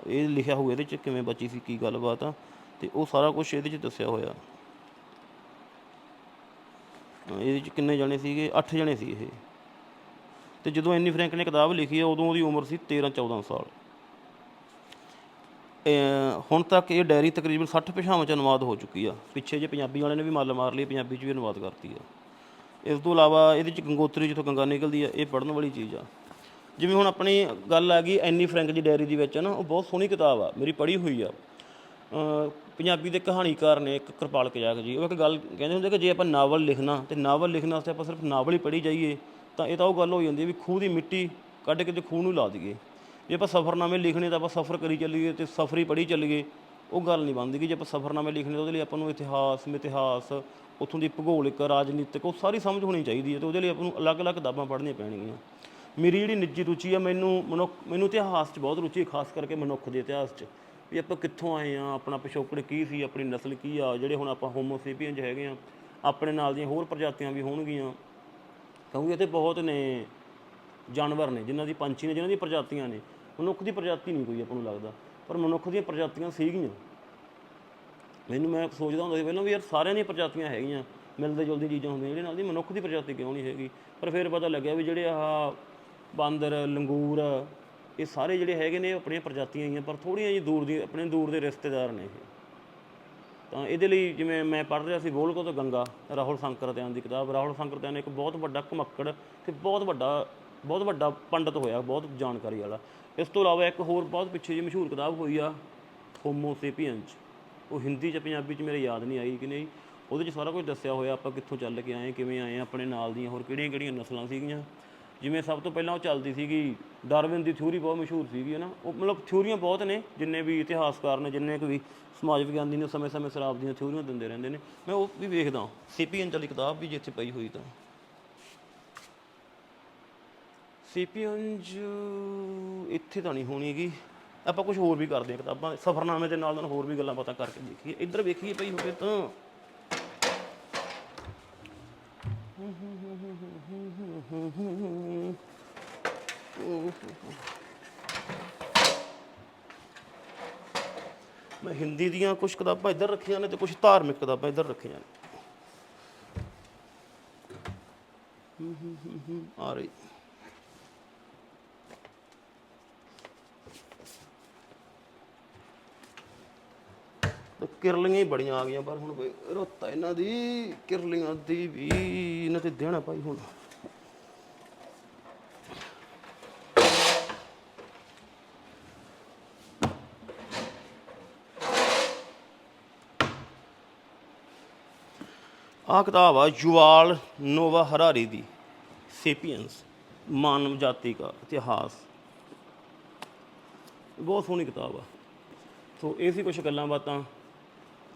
S1: ਇਹ ਲਿਖਿਆ ਹੋਇਆ ਇਹਦੇ 'ਚ ਕਿਵੇਂ ਬਚੀ ਸੀ ਕੀ ਗੱਲਬਾਤ ਆ ਤੇ ਉਹ ਸਾਰਾ ਕੁਝ ਇਹਦੇ 'ਚ ਦੱਸਿਆ ਹੋਇਆ। ਇਹਦੇ 'ਚ ਕਿੰਨੇ ਜਣੇ ਸੀਗੇ? 8 ਜਣੇ ਸੀ ਇਹ। ਤੇ ਜਦੋਂ ਐਨੀ ਫਰੈਂਕ ਨੇ ਕਿਤਾਬ ਲਿਖੀ ਹੈ, ਉਦੋਂ ਉਹਦੀ ਉਮਰ ਸੀ 13 14 ਸਾਲ। ਹੁਣ ਤੱਕ ਇਹ ਡਾਇਰੀ ਤਕਰੀਬਨ 60 ਭਾਸ਼ਾਵਾਂ 'ਚ ਅਨੁਵਾਦ ਹੋ ਚੁੱਕੀ ਆ। ਪਿੱਛੇ ਜੇ ਪੰਜਾਬੀ ਵਾਲਿਆਂ ਨੇ ਵੀ ਮੱਲ ਮਾਰ ਲਈ, ਪੰਜਾਬੀ 'ਚ ਵੀ ਅਨੁਵਾਦ ਕਰਤੀ ਆ। ਇਸ ਤੋਂ ਇਲਾਵਾ ਇਹਦੇ 'ਚ ਗੰਗੋਤਰੀ ਜਿੱਥੋਂ ਗੰਗਾ ਨਿਕਲਦੀ ਆ, ਇਹ ਪੜ੍ਹਨ ਵਾਲੀ ਚੀਜ਼ ਆ। ਜਿਵੇਂ ਹੁਣ ਆਪਣੀ ਗੱਲ ਆ ਗਈ ਐਨੀ ਫਰੈਂਕ ਦੀ ਡਾਇਰੀ ਦੀ ਵਿੱਚ ਨਾ, ਉਹ ਬਹੁਤ ਸੋਹਣੀ ਕਿਤਾਬ ਆ, ਮੇਰੀ ਪੜ੍ਹੀ ਹੋਈ ਆ। ਪੰਜਾਬੀ ਦੇ ਕਹਾਣੀਕਾਰ ਨੇ ਇੱਕ ਕਿਰਪਾਲ ਕਜਾਕ ਜੀ। ਉਹ ਇੱਕ ਗੱਲ ਕਹਿੰਦੇ ਹੁੰਦੇ ਕਿ ਜੇ ਆਪਾਂ ਨਾਵਲ ਲਿਖਣਾ ਤੇ ਨਾਵਲ ਲਿਖਣ ਵਾਸਤੇ ਆਪਾਂ ਸਿਰਫ ਨਾਵਲ ਹੀ ਪੜ੍ਹੀ ਜਾਈਏ, ਤਾਂ ਇਹ ਤਾਂ ਉਹ ਗੱਲ ਹੋ ਜਾਂਦੀ ਹੈ ਵੀ ਖੂਹ ਦੀ ਮਿੱਟੀ ਕੱਢ ਕੇ ਤੇ ਖੂਹ ਨੂੰ ਲਾ ਦਈਏ। ਜੇ ਆਪਾਂ ਸਫ਼ਰਨਾਮੇ ਲਿਖਣੇ ਤਾਂ ਆਪਾਂ ਸਫ਼ਰ ਕਰੀ ਚੱਲੀਏ ਤੇ ਸਫ਼ਰ ਹੀ ਪੜ੍ਹੀ ਚੱਲੀਏ। ਉਹ ਗੱਲ ਨਹੀਂ ਬਣਦੀ ਕਿ ਜੇ ਆਪਾਂ ਸਫ਼ਰਨਾਮੇ ਲਿਖਣੇ ਤਾਂ ਉਹਦੇ ਲਈ ਆਪਾਂ ਨੂੰ ਇਤਿਹਾਸ, ਮਿਥਿਹਾਸ, ਉੱਥੋਂ ਦੀ ਭੂਗੋਲਿਕ, ਰਾਜਨੀਤਿਕ ਉਹ ਸਾਰੀ ਸਮਝ ਹੋਣੀ ਚਾਹੀਦੀ ਹੈ ਤੇ ਉਹਦੇ ਲਈ ਆਪਾਂ ਨੂੰ ਅਲੱਗ-ਅਲੱਗ ਕਿਤਾਬਾਂ ਪੜ੍ਹਨੀਆਂ ਪੈਣਗੀਆਂ। ਮੇਰੀ ਜਿਹੜੀ ਨਿੱਜੀ ਰੁਚੀ ਆ ਮੈਨੂੰ ਮਨੁੱਖ, ਮੈਨੂੰ ਇਤਿਹਾਸ 'ਚ ਬਹੁਤ ਰੁਚੀ ਹੈ, ਖਾਸ ਕਰਕੇ ਮਨੁੱਖ ਦੇ ਇਤਿਹਾਸ 'ਚ। ਵੀ ਆਪਾਂ ਕਿੱਥੋਂ ਆਏ ਆ ਆਪਣਾ ਪਿਛੋਕੜ ਕੀ ਸੀ, ਆਪਣੀ ਨਸਲ ਕੀ ਆ, ਜਿਹੜੇ ਹੁਣ ਆਪਾਂ ਹੋਮੋਸੇਪੀਅਨ ਹੈਗੇ ਆ ਆਪਣੇ ਨਾਲ ਦੀਆਂ ਹੋਰ ਪ੍ਰਜਾਤੀਆਂ ਵੀ ਹੋਣਗੀਆਂ। ਕਿਉਂਕਿ ਇੱਥੇ ਬਹੁਤ ਨੇ ਜਾਨਵਰ ਨੇ, ਜਿਨ੍ਹਾਂ ਦੀ ਪੰਛੀ ਨੇ, ਜਿਨ੍ਹਾਂ ਦੀ ਪ੍ਰਜਾਤੀਆਂ ਨੇ। ਮਨੁੱਖ ਦੀ ਪ੍ਰਜਾਤੀ ਨਹੀਂ ਕੋਈ ਆਪਾਂ ਨੂੰ ਲੱਗਦਾ, ਪਰ ਮਨੁੱਖ ਦੀਆਂ ਪ੍ਰਜਾਤੀਆਂ ਸੀਗੀਆਂ। ਮੈਨੂੰ ਮੈਂ ਸੋਚਦਾ ਹੁੰਦਾ ਸੀ ਪਹਿਲਾਂ ਵੀ ਯਾਰ ਸਾਰਿਆਂ ਦੀਆਂ ਪ੍ਰਜਾਤੀਆਂ ਹੈਗੀਆਂ, ਮਿਲਦੇ ਜੁਲਦੀਆਂ ਚੀਜ਼ਾਂ ਹੁੰਦੀਆਂ, ਜਿਹੜੇ ਨਾਲ ਦੀ ਮਨੁੱਖ ਦੀ ਪ੍ਰਜਾਤੀ ਕਿਉਂ ਨਹੀਂ ਹੈਗੀ? ਪਰ ਫਿਰ ਪਤਾ ਲੱਗਿਆ ਵੀ ਜਿਹੜੇ ਆਹ ਬਾਂਦਰ, ਲੰਗੂਰ ਇਹ ਸਾਰੇ ਜਿਹੜੇ ਹੈਗੇ ਨੇ ਇਹ ਆਪਣੀਆਂ ਪ੍ਰਜਾਤੀਆਂ ਹੀ ਆ, ਪਰ ਥੋੜੀਆਂ ਜਿਹੀ ਦੂਰ ਦੀ, ਆਪਣੇ ਦੂਰ ਦੇ ਰਿਸ਼ਤੇਦਾਰ ਨੇ ਇਹ। ਤਾਂ ਇਹਦੇ ਲਈ ਜਿਵੇਂ ਮੈਂ ਪੜ੍ਹ ਰਿਹਾ ਸੀ ਬੋਲਕੋ ਤੋਂ ਗੰਗਾ, ਰਾਹੁਲ ਸ਼ੰਕਰਤਿਆਨ ਦੀ ਕਿਤਾਬ। ਰਾਹੁਲ ਸ਼ੰਕਰਤਿਆਨ ਇੱਕ ਬਹੁਤ ਵੱਡਾ ਘਮੱਕੜ ਤੇ ਬਹੁਤ ਵੱਡਾ ਬਹੁਤ ਵੱਡਾ ਪੰਡਤ ਹੋਇਆ, ਬਹੁਤ ਜਾਣਕਾਰੀ ਵਾਲਾ। ਇਸ ਤੋਂ ਇਲਾਵਾ ਇੱਕ ਹੋਰ ਬਹੁਤ ਪਿੱਛੇ ਜਿਹੀ ਮਸ਼ਹੂਰ ਕਿਤਾਬ ਹੋਈ ਆ ਹੋਮੋ ਸੇਪੀਅੰਸ ਉਹ ਹਿੰਦੀ ਚ, ਪੰਜਾਬੀ ਚ ਮੇਰੇ ਯਾਦ ਨਹੀਂ ਆਈ ਕਿ ਨਹੀਂ। ਉਹਦੇ ਚ ਸਾਰਾ ਕੁਝ ਦੱਸਿਆ ਹੋਇਆ, ਆਪਾਂ ਕਿੱਥੋਂ ਚੱਲ ਕੇ ਆਏ, ਕਿਵੇਂ ਆਏ, ਆਪਣੇ ਨਾਲ ਦੀਆਂ ਹੋਰ ਕਿਹੜੀਆਂ ਕਿਹੜੀਆਂ ਨਸਲਾਂ ਸੀਗੀਆਂ। ਜਿਵੇਂ ਸਭ ਤੋਂ ਪਹਿਲਾਂ ਉਹ ਚੱਲਦੀ ਸੀਗੀ, ਡਾਰਵਿਨ ਦੀ ਥਿਊਰੀ ਬਹੁਤ ਮਸ਼ਹੂਰ ਸੀਗੀ, ਹੈ ਨਾ? ਉਹ ਮਤਲਬ ਥਿਊਰੀਆਂ ਬਹੁਤ ਨੇ, ਜਿੰਨੇ ਵੀ ਇਤਿਹਾਸਕਾਰ ਨੇ, ਜਿੰਨੇ ਕੁ ਵੀ ਸਮਾਜ ਵਿਗਿਆਨੀ ਨੇ ਸਮੇਂ-ਸਮੇਂ ਸ਼ਰਾਬ ਦੀਆਂ ਥਿਊਰੀਆਂ ਦਿੰਦੇ ਰਹਿੰਦੇ ਨੇ। ਮੈਂ ਉਹ ਵੀ ਵੇਖਦਾ ਸੀਪੀਐਨ ਵਾਲੀ ਕਿਤਾਬ ਵੀ ਜਿੱਥੇ ਪਈ ਹੋਈ ਤਾਂ। ਸੀਪੀਐਨ ਇੱਥੇ ਤਾਂ ਨਹੀਂ ਹੋਣੀ ਹੈਗੀ। ਆਪਾਂ ਕੁਝ ਹੋਰ ਵੀ ਕਰਦੇ ਹਾਂ ਕਿਤਾਬਾਂ। ਸਫਰਨਾਮੇ ਦੇ ਨਾਲ ਨਾਲ ਹੋਰ ਵੀ ਗੱਲਾਂ ਪਤਾ ਕਰਕੇ ਦੇਖੀਏ। ਇੱਧਰ ਵੇਖੀਏ ਪਈ ਹੋਵੇ ਤਾਂ। ਮੈਂ ਹਿੰਦੀ ਦੀਆਂ ਕੁਝ ਕਿਤਾਬਾਂ ਇੱਧਰ ਰੱਖੀਆਂ ਨੇ ਤੇ ਕੁਝ ਧਾਰਮਿਕ ਕਿਤਾਬਾਂ ਇੱਧਰ ਰੱਖੀਆਂ ਨੇ। ਆ ਰਹੀ। ਕਿਰਲੀਆਂ ਹੀ ਬੜੀਆਂ ਆ ਗਈਆਂ, ਪਰ ਹੁਣ ਬਈ ਰੋਤਾ ਇਹਨਾਂ ਦੀ, ਕਿਰਲੀਆਂ ਦੀ ਵੀ, ਇਹਨਾਂ ਤੇ ਦੇਣਾ ਭਾਈ ਹੁਣ। ਆਹ ਕਿਤਾਬ ਆ ਯੁਵਾਲ ਨੋਵਾ ਹਰਾਰੀ ਦੀ, ਸੇਪੀਅੰਸ, ਮਾਨਵ ਜਾਤੀ ਦਾ ਇਤਿਹਾਸ। ਬਹੁਤ ਸੋਹਣੀ ਕਿਤਾਬ ਆ। ਸੋ ਇਹ ਸੀ ਕੁਝ ਗੱਲਾਂ ਬਾਤਾਂ।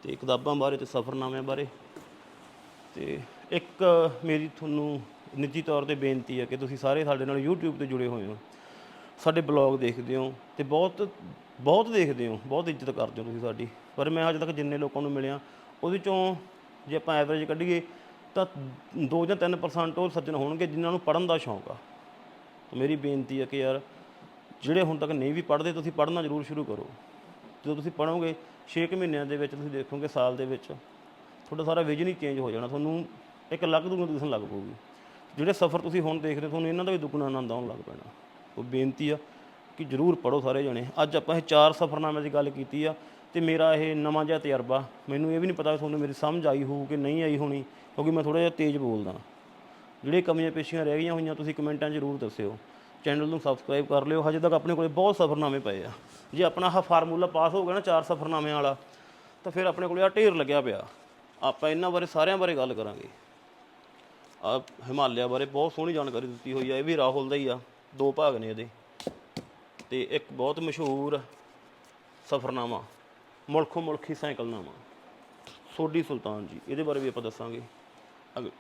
S1: ਤੇ ਕਿਤਾਬਾਂ ਬਾਰੇ ਤੇ ਸਫ਼ਰਨਾਮਿਆਂ ਬਾਰੇ। ਤੇ ਇੱਕ ਮੇਰੀ ਤੁਹਾਨੂੰ ਨਿੱਜੀ ਤੌਰ ਤੇ ਬੇਨਤੀ ਹੈ ਕਿ ਤੁਸੀਂ ਸਾਰੇ ਸਾਡੇ ਨਾਲ YouTube ਤੇ ਜੁੜੇ ਹੋਏ ਹੋ। ਸਾਡੇ ਬਲੌਗ ਦੇਖਦੇ ਹੋ ਤੇ ਬਹੁਤ ਬਹੁਤ ਦੇਖਦੇ ਹੋ, ਬਹੁਤ ਇੱਜ਼ਤ ਕਰਦੇ ਹੋ ਤੁਸੀਂ ਸਾਡੀ। ਪਰ ਮੈਂ ਅੱਜ ਤੱਕ ਜਿੰਨੇ ਲੋਕਾਂ ਨੂੰ ਮਿਲਿਆ, ਉਹਦੇ ਚੋਂ ਜੇ ਆਪਾਂ ਐਵਰੇਜ ਕੱਢੀਏ ਤਾਂ 2 ਜਾਂ 3% ਉਹ ਸੱਜਣ ਹੋਣਗੇ ਜਿਨ੍ਹਾਂ ਨੂੰ ਪੜ੍ਹਨ ਦਾ ਸ਼ੌਂਕ ਆ। ਤਾਂ ਮੇਰੀ ਬੇਨਤੀ ਹੈ ਕਿ ਯਾਰ, ਜਿਹੜੇ ਹੁਣ ਤੱਕ ਨਹੀਂ ਵੀ ਪੜ੍ਹਦੇ, ਤੁਸੀਂ ਪੜ੍ਹਨਾ ਜ਼ਰੂਰ ਸ਼ੁਰੂ ਕਰੋ। ਜਦੋਂ ਤੁਸੀਂ ਪੜ੍ਹੋਗੇ 6 ਮਹੀਨਿਆਂ ਦੇ ਵਿੱਚ ਤੁਸੀਂ ਦੇਖੋਗੇ ਸਾਲ ਦੇ ਵਿੱਚ ਤੁਹਾਡਾ ਸਾਰਾ ਵਿਜ਼ਨ ਹੀ ਚੇਂਜ ਹੋ ਜਾਣਾ ਤੁਹਾਨੂੰ ਇੱਕ ਅਲੱਗ ਦੁਨੀਆ ਦਿਸਣ ਲੱਗ ਪਊਗੀ। ਜਿਹੜੇ ਸਫ਼ਰ ਤੁਸੀਂ ਹੁਣ ਦੇਖਦੇ ਹੋ, ਤੁਹਾਨੂੰ ਇਹਨਾਂ ਦਾ ਵੀ ਦੁੱਗਣਾ ਆਨੰਦ ਆਉਣ ਲੱਗ ਪੈਣਾ। ਉਹ ਬੇਨਤੀ ਆ ਕਿ ਜਰੂਰ ਪੜੋ ਸਾਰੇ ਜਣੇ। ਅੱਜ ਆਪਾਂ ਇਹ ਚਾਰ ਸਫ਼ਰਨਾਮਿਆਂ ਦੀ ਗੱਲ ਕੀਤੀ ਆ ਤੇ ਮੇਰਾ ਇਹ ਨਵਾਂ ਜਿਹਾ ਤਜਰਬਾ ਮੈਨੂੰ ਇਹ ਵੀ ਨਹੀਂ ਪਤਾ ਕਿ ਤੁਹਾਨੂੰ ਮੇਰੀ ਸਮਝ ਆਈ ਹੋਊ ਕਿ ਨਹੀਂ ਆਈ ਹੋਣੀ ਕਿਉਂਕਿ ਮੈਂ ਥੋੜਾ ਜਿਹਾ ਤੇਜ਼ ਬੋਲਦਾ। ਜਿਹੜੇ ਕਮੀਆਂ ਪੇਸ਼ੀਆਂ ਰਹਿ ਗਈਆਂ ਹੋਈਆਂ ਤੁਸੀਂ ਕਮੈਂਟਾਂ 'ਚ ਜ਼ਰੂਰ ਦੱਸਿਓ। ਚੈਨਲ ਨੂੰ ਸਬਸਕ੍ਰਾਈਬ ਕਰ ਲਿਓ। ਹਜੇ ਤੱਕ ਆਪਣੇ ਕੋਲੇ ਬਹੁਤ ਸਫ਼ਰਨਾਮੇ ਪਏ ਆ। ਜੇ ਆਪਣਾ ਆਹ ਫਾਰਮੂਲਾ ਪਾਸ ਹੋ ਗਿਆ ਨਾ ਚਾਰ ਸਫ਼ਰਨਾਮਿਆਂ ਵਾਲਾ, ਤਾਂ ਫਿਰ ਆਪਣੇ ਕੋਲੇ ਆ ਢੇਰ ਲੱਗਿਆ ਪਿਆ। ਆਪਾਂ ਇਹਨਾਂ ਬਾਰੇ, ਸਾਰਿਆਂ ਬਾਰੇ ਗੱਲ ਕਰਾਂਗੇ। ਆ ਹਿਮਾਲਿਆ ਬਾਰੇ ਬਹੁਤ ਸੋਹਣੀ ਜਾਣਕਾਰੀ ਦਿੱਤੀ ਹੋਈ ਆ। ਇਹ ਵੀ ਰਾਹੁਲ ਦਾ ਹੀ ਆ। ਦੋ ਭਾਗ ਨੇ ਇਹਦੇ। ਤੇ ਇੱਕ ਬਹੁਤ ਮਸ਼ਹੂਰ ਸਫ਼ਰਨਾਮਾ, ਮੁਲਖੋ ਮੁਲਖੀ ਸਾਈਕਲਨਾਮਾ, ਸੋਢੀ ਸੁਲਤਾਨ ਜੀ। ਇਹਦੇ ਬਾਰੇ ਵੀ ਆਪਾਂ ਦੱਸਾਂਗੇ। ਅਗ-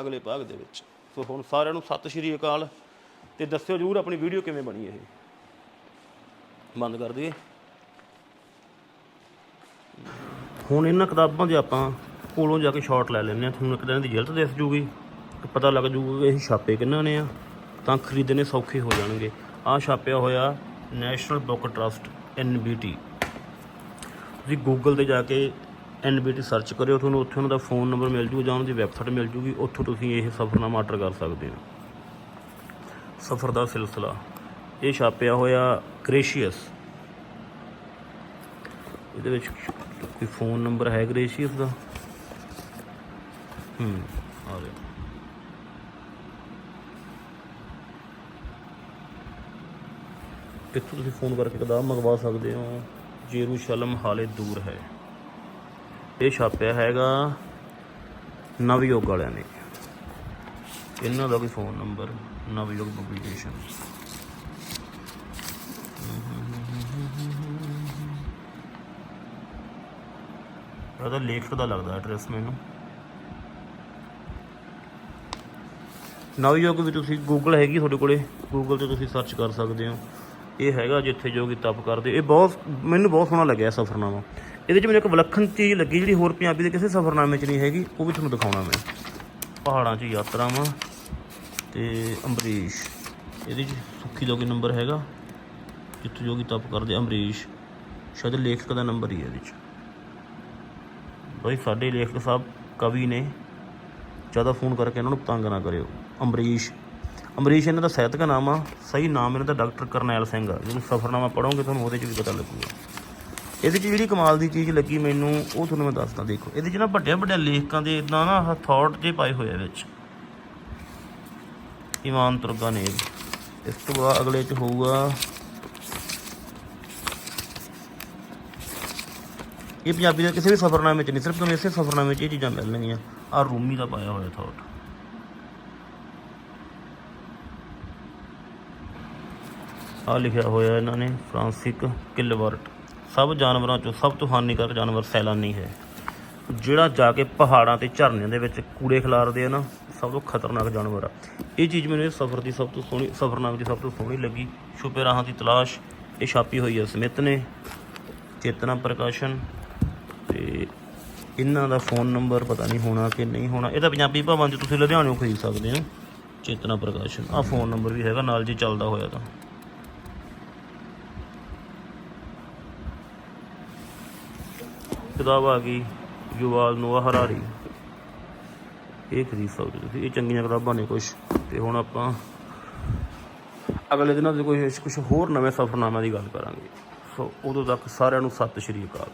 S1: ਅਗਲੇ ਭਾਗ ਦੇ ਵਿੱਚ। ਸੋ ਹੁਣ ਸਾਰਿਆਂ ਨੂੰ ਸਤਿ ਸ਼੍ਰੀ ਅਕਾਲ। ਤੇ ਦੱਸਿਓ ਜਰੂਰ ਆਪਣੀ ਵੀਡੀਓ ਕਿਵੇਂ ਬਣੀ ਇਹ। ਬੰਦ ਕਰ ਦਈਏ। ਹੁਣ ਇਹਨਾਂ ਕਿਤਾਬਾਂ ਦੇ ਆਪਾਂ ਕੋਲੋਂ ਜਾ ਕੇ ਸ਼ਾਰਟ ਲੈ ਲੈਂਦੇ ਆ ਤੁਹਾਨੂੰ ਇੱਕ ਦਿਨ ਦੀ ਜਿਲਤ ਦਿਸ ਜੂਗੀ ਤੇ ਪਤਾ ਲੱਗ ਜੂਗਾ ਕਿ ਇਹ ਛਾਪੇ ਕਿੰਨਾਂ ਨੇ ਆ। ਤਾਂ ਖਰੀਦਣੇ ਸੌਖੇ ਹੋ ਜਾਣਗੇ। ਆਹ ਛਾਪਿਆ ਹੋਇਆ ਨੈਸ਼ਨਲ ਬੁੱਕ ਟਰਸਟ NBT ਤੁਸੀਂ ਗੂਗਲ ਤੇ ਜਾ ਕੇ NBT ਸਰਚ ਕਰਿਓ ਤੁਹਾਨੂੰ ਉੱਥੇ ਉਹਨਾਂ ਦਾ ਫੋਨ ਨੰਬਰ ਮਿਲ ਜੂਗਾ ਜਾਂ ਉਹਨਾਂ ਦੀ ਵੈਬਸਾਈਟ ਮਿਲ ਜੂਗੀ। ਉੱਥੋਂ ਤੁਸੀਂ ਇਹ ਸਫ਼ਰਨਾਮਾ ਆਰਡਰ ਕਰ ਸਕਦੇ ਹੋ। ਸਫ਼ਰ ਦਾ ਸਿਲਸਿਲਾ। ਇਹ ਛਾਪਿਆ ਹੋਇਆ ਗ੍ਰੇਸ਼ੀਅਸ। ਇਹਦੇ ਵਿੱਚ ਕੋਈ ਫੋਨ ਨੰਬਰ ਹੈ ਗ੍ਰੇਸ਼ੀਅਸ ਦਾ? ਹੂੰ, ਆ ਰਿਹਾ। ਇੱਥੋਂ ਤੁਸੀਂ ਫੋਨ ਕਰਕੇ ਕਿਤਾਬ ਮੰਗਵਾ ਸਕਦੇ ਹੋ। ਜੇਰੂਸ਼ਲਮ ਹਾਲੇ ਦੂਰ ਹੈ। ਇਹ ਛਾਪਿਆ ਹੈਗਾ ਨਵਯੁੱਗ ਵਾਲਿਆਂ ਨੇ। ਇਹਨਾਂ ਦਾ ਵੀ ਫੋਨ ਨੰਬਰ ਨਵਯੁੱਗ ਪਬਲੀਕੇਸ਼ਨ ਇਹਦਾ ਲੇਖਕ ਦਾ ਲੱਗਦਾ ਐਡਰੈਸ ਮੈਨੂੰ? ਨਵਯੁੱਗ ਵੀ ਤੁਸੀਂ ਗੂਗਲ ਹੈਗੀ ਤੁਹਾਡੇ ਕੋਲੇ? ਗੂਗਲ ਤੇ ਤੁਸੀਂ ਸਰਚ ਕਰ ਸਕਦੇ ਹੋ। ਇਹ ਹੈਗਾ ਜਿੱਥੇ ਜੋਗੀ ਤਪ ਕਰਦੇ। ਇਹ ਬਹੁਤ, ਮੈਨੂੰ ਬਹੁਤ ਸੋਹਣਾ ਲੱਗਿਆ ਸਫ਼ਰਨਾਮਾ। ਇਹਦੇ 'ਚ ਮੈਨੂੰ ਇੱਕ ਵਿਲੱਖਣ ਚੀਜ਼ ਲੱਗੀ ਜਿਹੜੀ ਹੋਰ ਪੰਜਾਬੀ ਦੇ ਕਿਸੇ ਸਫ਼ਰਨਾਮੇ 'ਚ ਨਹੀਂ ਹੈਗੀ, ਉਹ ਵੀ ਤੁਹਾਨੂੰ ਦਿਖਾਉਣਾ ਮੈਂ। ਪਹਾੜਾਂ 'ਚ ਯਾਤਰਾਵਾਂ। ਤੇ ਅੰਬਰੀਸ਼ ਇਹਦੇ 'ਚ ਸੁੱਖੀ ਜੋਗੀ ਨੰਬਰ ਹੈਗਾ? ਜਿੱਥੇ ਜੋਗੀ ਤਪ ਕਰਦੇ ਅੰਬਰੀਸ਼ ਸ਼ਾਇਦ ਲੇਖਕ ਦਾ ਨੰਬਰ ਹੀ ਹੈ ਇਹਦੇ 'ਚ। ਬਈ ਸਾਡੇ ਲੇਖਕ ਸਾਹਿਬ ਕਵੀ ਨੇ, ਜ਼ਿਆਦਾ ਫੋਨ ਕਰਕੇ ਇਹਨਾਂ ਨੂੰ ਤੰਗ ਨਾ ਕਰਿਓ। ਅੰਬਰੀਸ਼ ਅੰਬਰੀਸ਼ ਇਹਨਾਂ ਦਾ ਸਾਹਿਤਕ ਨਾਮ ਆ, ਸਹੀ ਨਾਮ ਇਹਨਾਂ ਦਾ ਡਾਕਟਰ ਕਰਨੈਲ ਸਿੰਘ ਆ। ਜਿਹਨੂੰ ਸਫਰਨਾਮਾ ਪੜੋਗੇ ਤੁਹਾਨੂੰ ਉਹਦੇ 'ਚ ਵੀ ਪਤਾ ਲੱਗੂਗਾ। ਇਹਦੇ 'ਚ ਜਿਹੜੀ ਕਮਾਲ ਦੀ ਚੀਜ਼ ਲੱਗੀ ਮੈਨੂੰ, ਉਹ ਤੁਹਾਨੂੰ ਮੈਂ ਦੱਸਦਾ, ਦੇਖੋ। ਇਹਦੇ 'ਚ ਨਾ ਵੱਡਿਆਂ ਵੱਡਿਆਂ ਲੇਖਕਾਂ ਦੇ ਇਦਾਂ ਨਾ ਥਾਟ ਜੇ ਪਾਏ ਹੋਏ ਆ ਵਿੱਚ। ਇਮਾਨ ਤੁਰਗਾ ਨੇ ਇਸ ਤੋਂ ਬਾਅਦ ਅਗਲੇ 'ਚ ਹੋਊਗਾ ਇਹ ਪੰਜਾਬੀ ਦੇ ਕਿਸੇ ਵੀ ਸਫਰਨਾਮੇ 'ਚ ਨਹੀਂ ਸਿਰਫ ਤੁਹਾਨੂੰ ਇਸੇ ਸਫਰਨਾਮੇ 'ਚ ਇਹ ਚੀਜ਼ਾਂ ਮਿਲਣਗੀਆਂ ਆ ਰੂਮੀ ਦਾ ਪਾਇਆ ਹੋਇਆ ਥਾਟ ਆ ਲਿਖਿਆ ਹੋਇਆ ਇਹਨਾਂ ਨੇ ਫ੍ਰਾਂਸਿਕ ਕਿਲਵਰਟ ਸਭ ਜਾਨਵਰਾਂ ਚੋਂ ਸਭ ਤੋਂ ਹਾਨੀਕਾਰਕ ਜਾਨਵਰ ਸੈਲਾਨੀ ਹੈ ਜਿਹੜਾ ਜਾ ਕੇ ਪਹਾੜਾਂ ਤੇ ਝਰਨਿਆਂ ਦੇ ਵਿੱਚ ਕੂੜੇ ਖਿਲਾਰਦੇ ਆ ਨਾ, ਸਭ ਤੋਂ ਖਤਰਨਾਕ ਜਾਨਵਰ ਆ। ਇਹ ਚੀਜ਼ ਮੈਨੂੰ ਇਸ ਸਫ਼ਰ ਦੀ ਸਭ ਤੋਂ ਸੋਹਣੀ, ਸਫ਼ਰਨਾਮੇ ਦੀ ਸਭ ਤੋਂ ਸੋਹਣੀ ਲੱਗੀ। ਛੁਪੇ ਰਾਹਾਂ ਦੀ ਤਲਾਸ਼, ਇਹ ਛਾਪੀ ਹੋਈ ਆ ਸਮਿਤ ਨੇ। ਚੇਤਨਾ ਪ੍ਰਕਾਸ਼ਨ ਤੇ ਇਹਨਾਂ ਦਾ ਫੋਨ ਨੰਬਰ ਪਤਾ ਨਹੀਂ ਹੋਣਾ ਕਿ ਨਹੀਂ ਹੋਣਾ। ਇਹ ਤਾਂ ਪੰਜਾਬੀ ਭਾਵਾਂ 'ਚ ਤੁਸੀਂ ਲੁਧਿਆਣਿਓਂ ਖਰੀਦ ਸਕਦੇ ਹੋ। ਚੇਤਨਾ ਪ੍ਰਕਾਸ਼ਨ ਆ ਫੋਨ ਨੰਬਰ ਵੀ ਹੈਗਾ, ਨਾਲ ਜੇ ਚੱਲਦਾ ਹੋਇਆ ਤਾਂ। ਕਿਤਾਬ ਆ ਗਈ। ਯੁਵਾਲ ਨੋਆ ਹਰਾਰੀ। ਇਹ ਖਰੀਦ ਸਕਦੇ ਤੁਸੀਂ, ਇਹ ਚੰਗੀਆਂ ਕਿਤਾਬਾਂ ਨੇ ਕੁਝ ਤੇ ਹੁਣ ਆਪਾਂ ਅਗਲੇ ਦਿਨਾਂ ਦੇ ਕੋਈ ਕੁਝ ਹੋਰ ਨਵੇਂ ਸਫ਼ਰਨਾਮਿਆਂ ਦੀ ਗੱਲ ਕਰਾਂਗੇ। ਸੋ ਉਦੋਂ ਤੱਕ ਸਾਰਿਆਂ ਨੂੰ ਸਤਿ ਸ਼੍ਰੀ ਅਕਾਲ।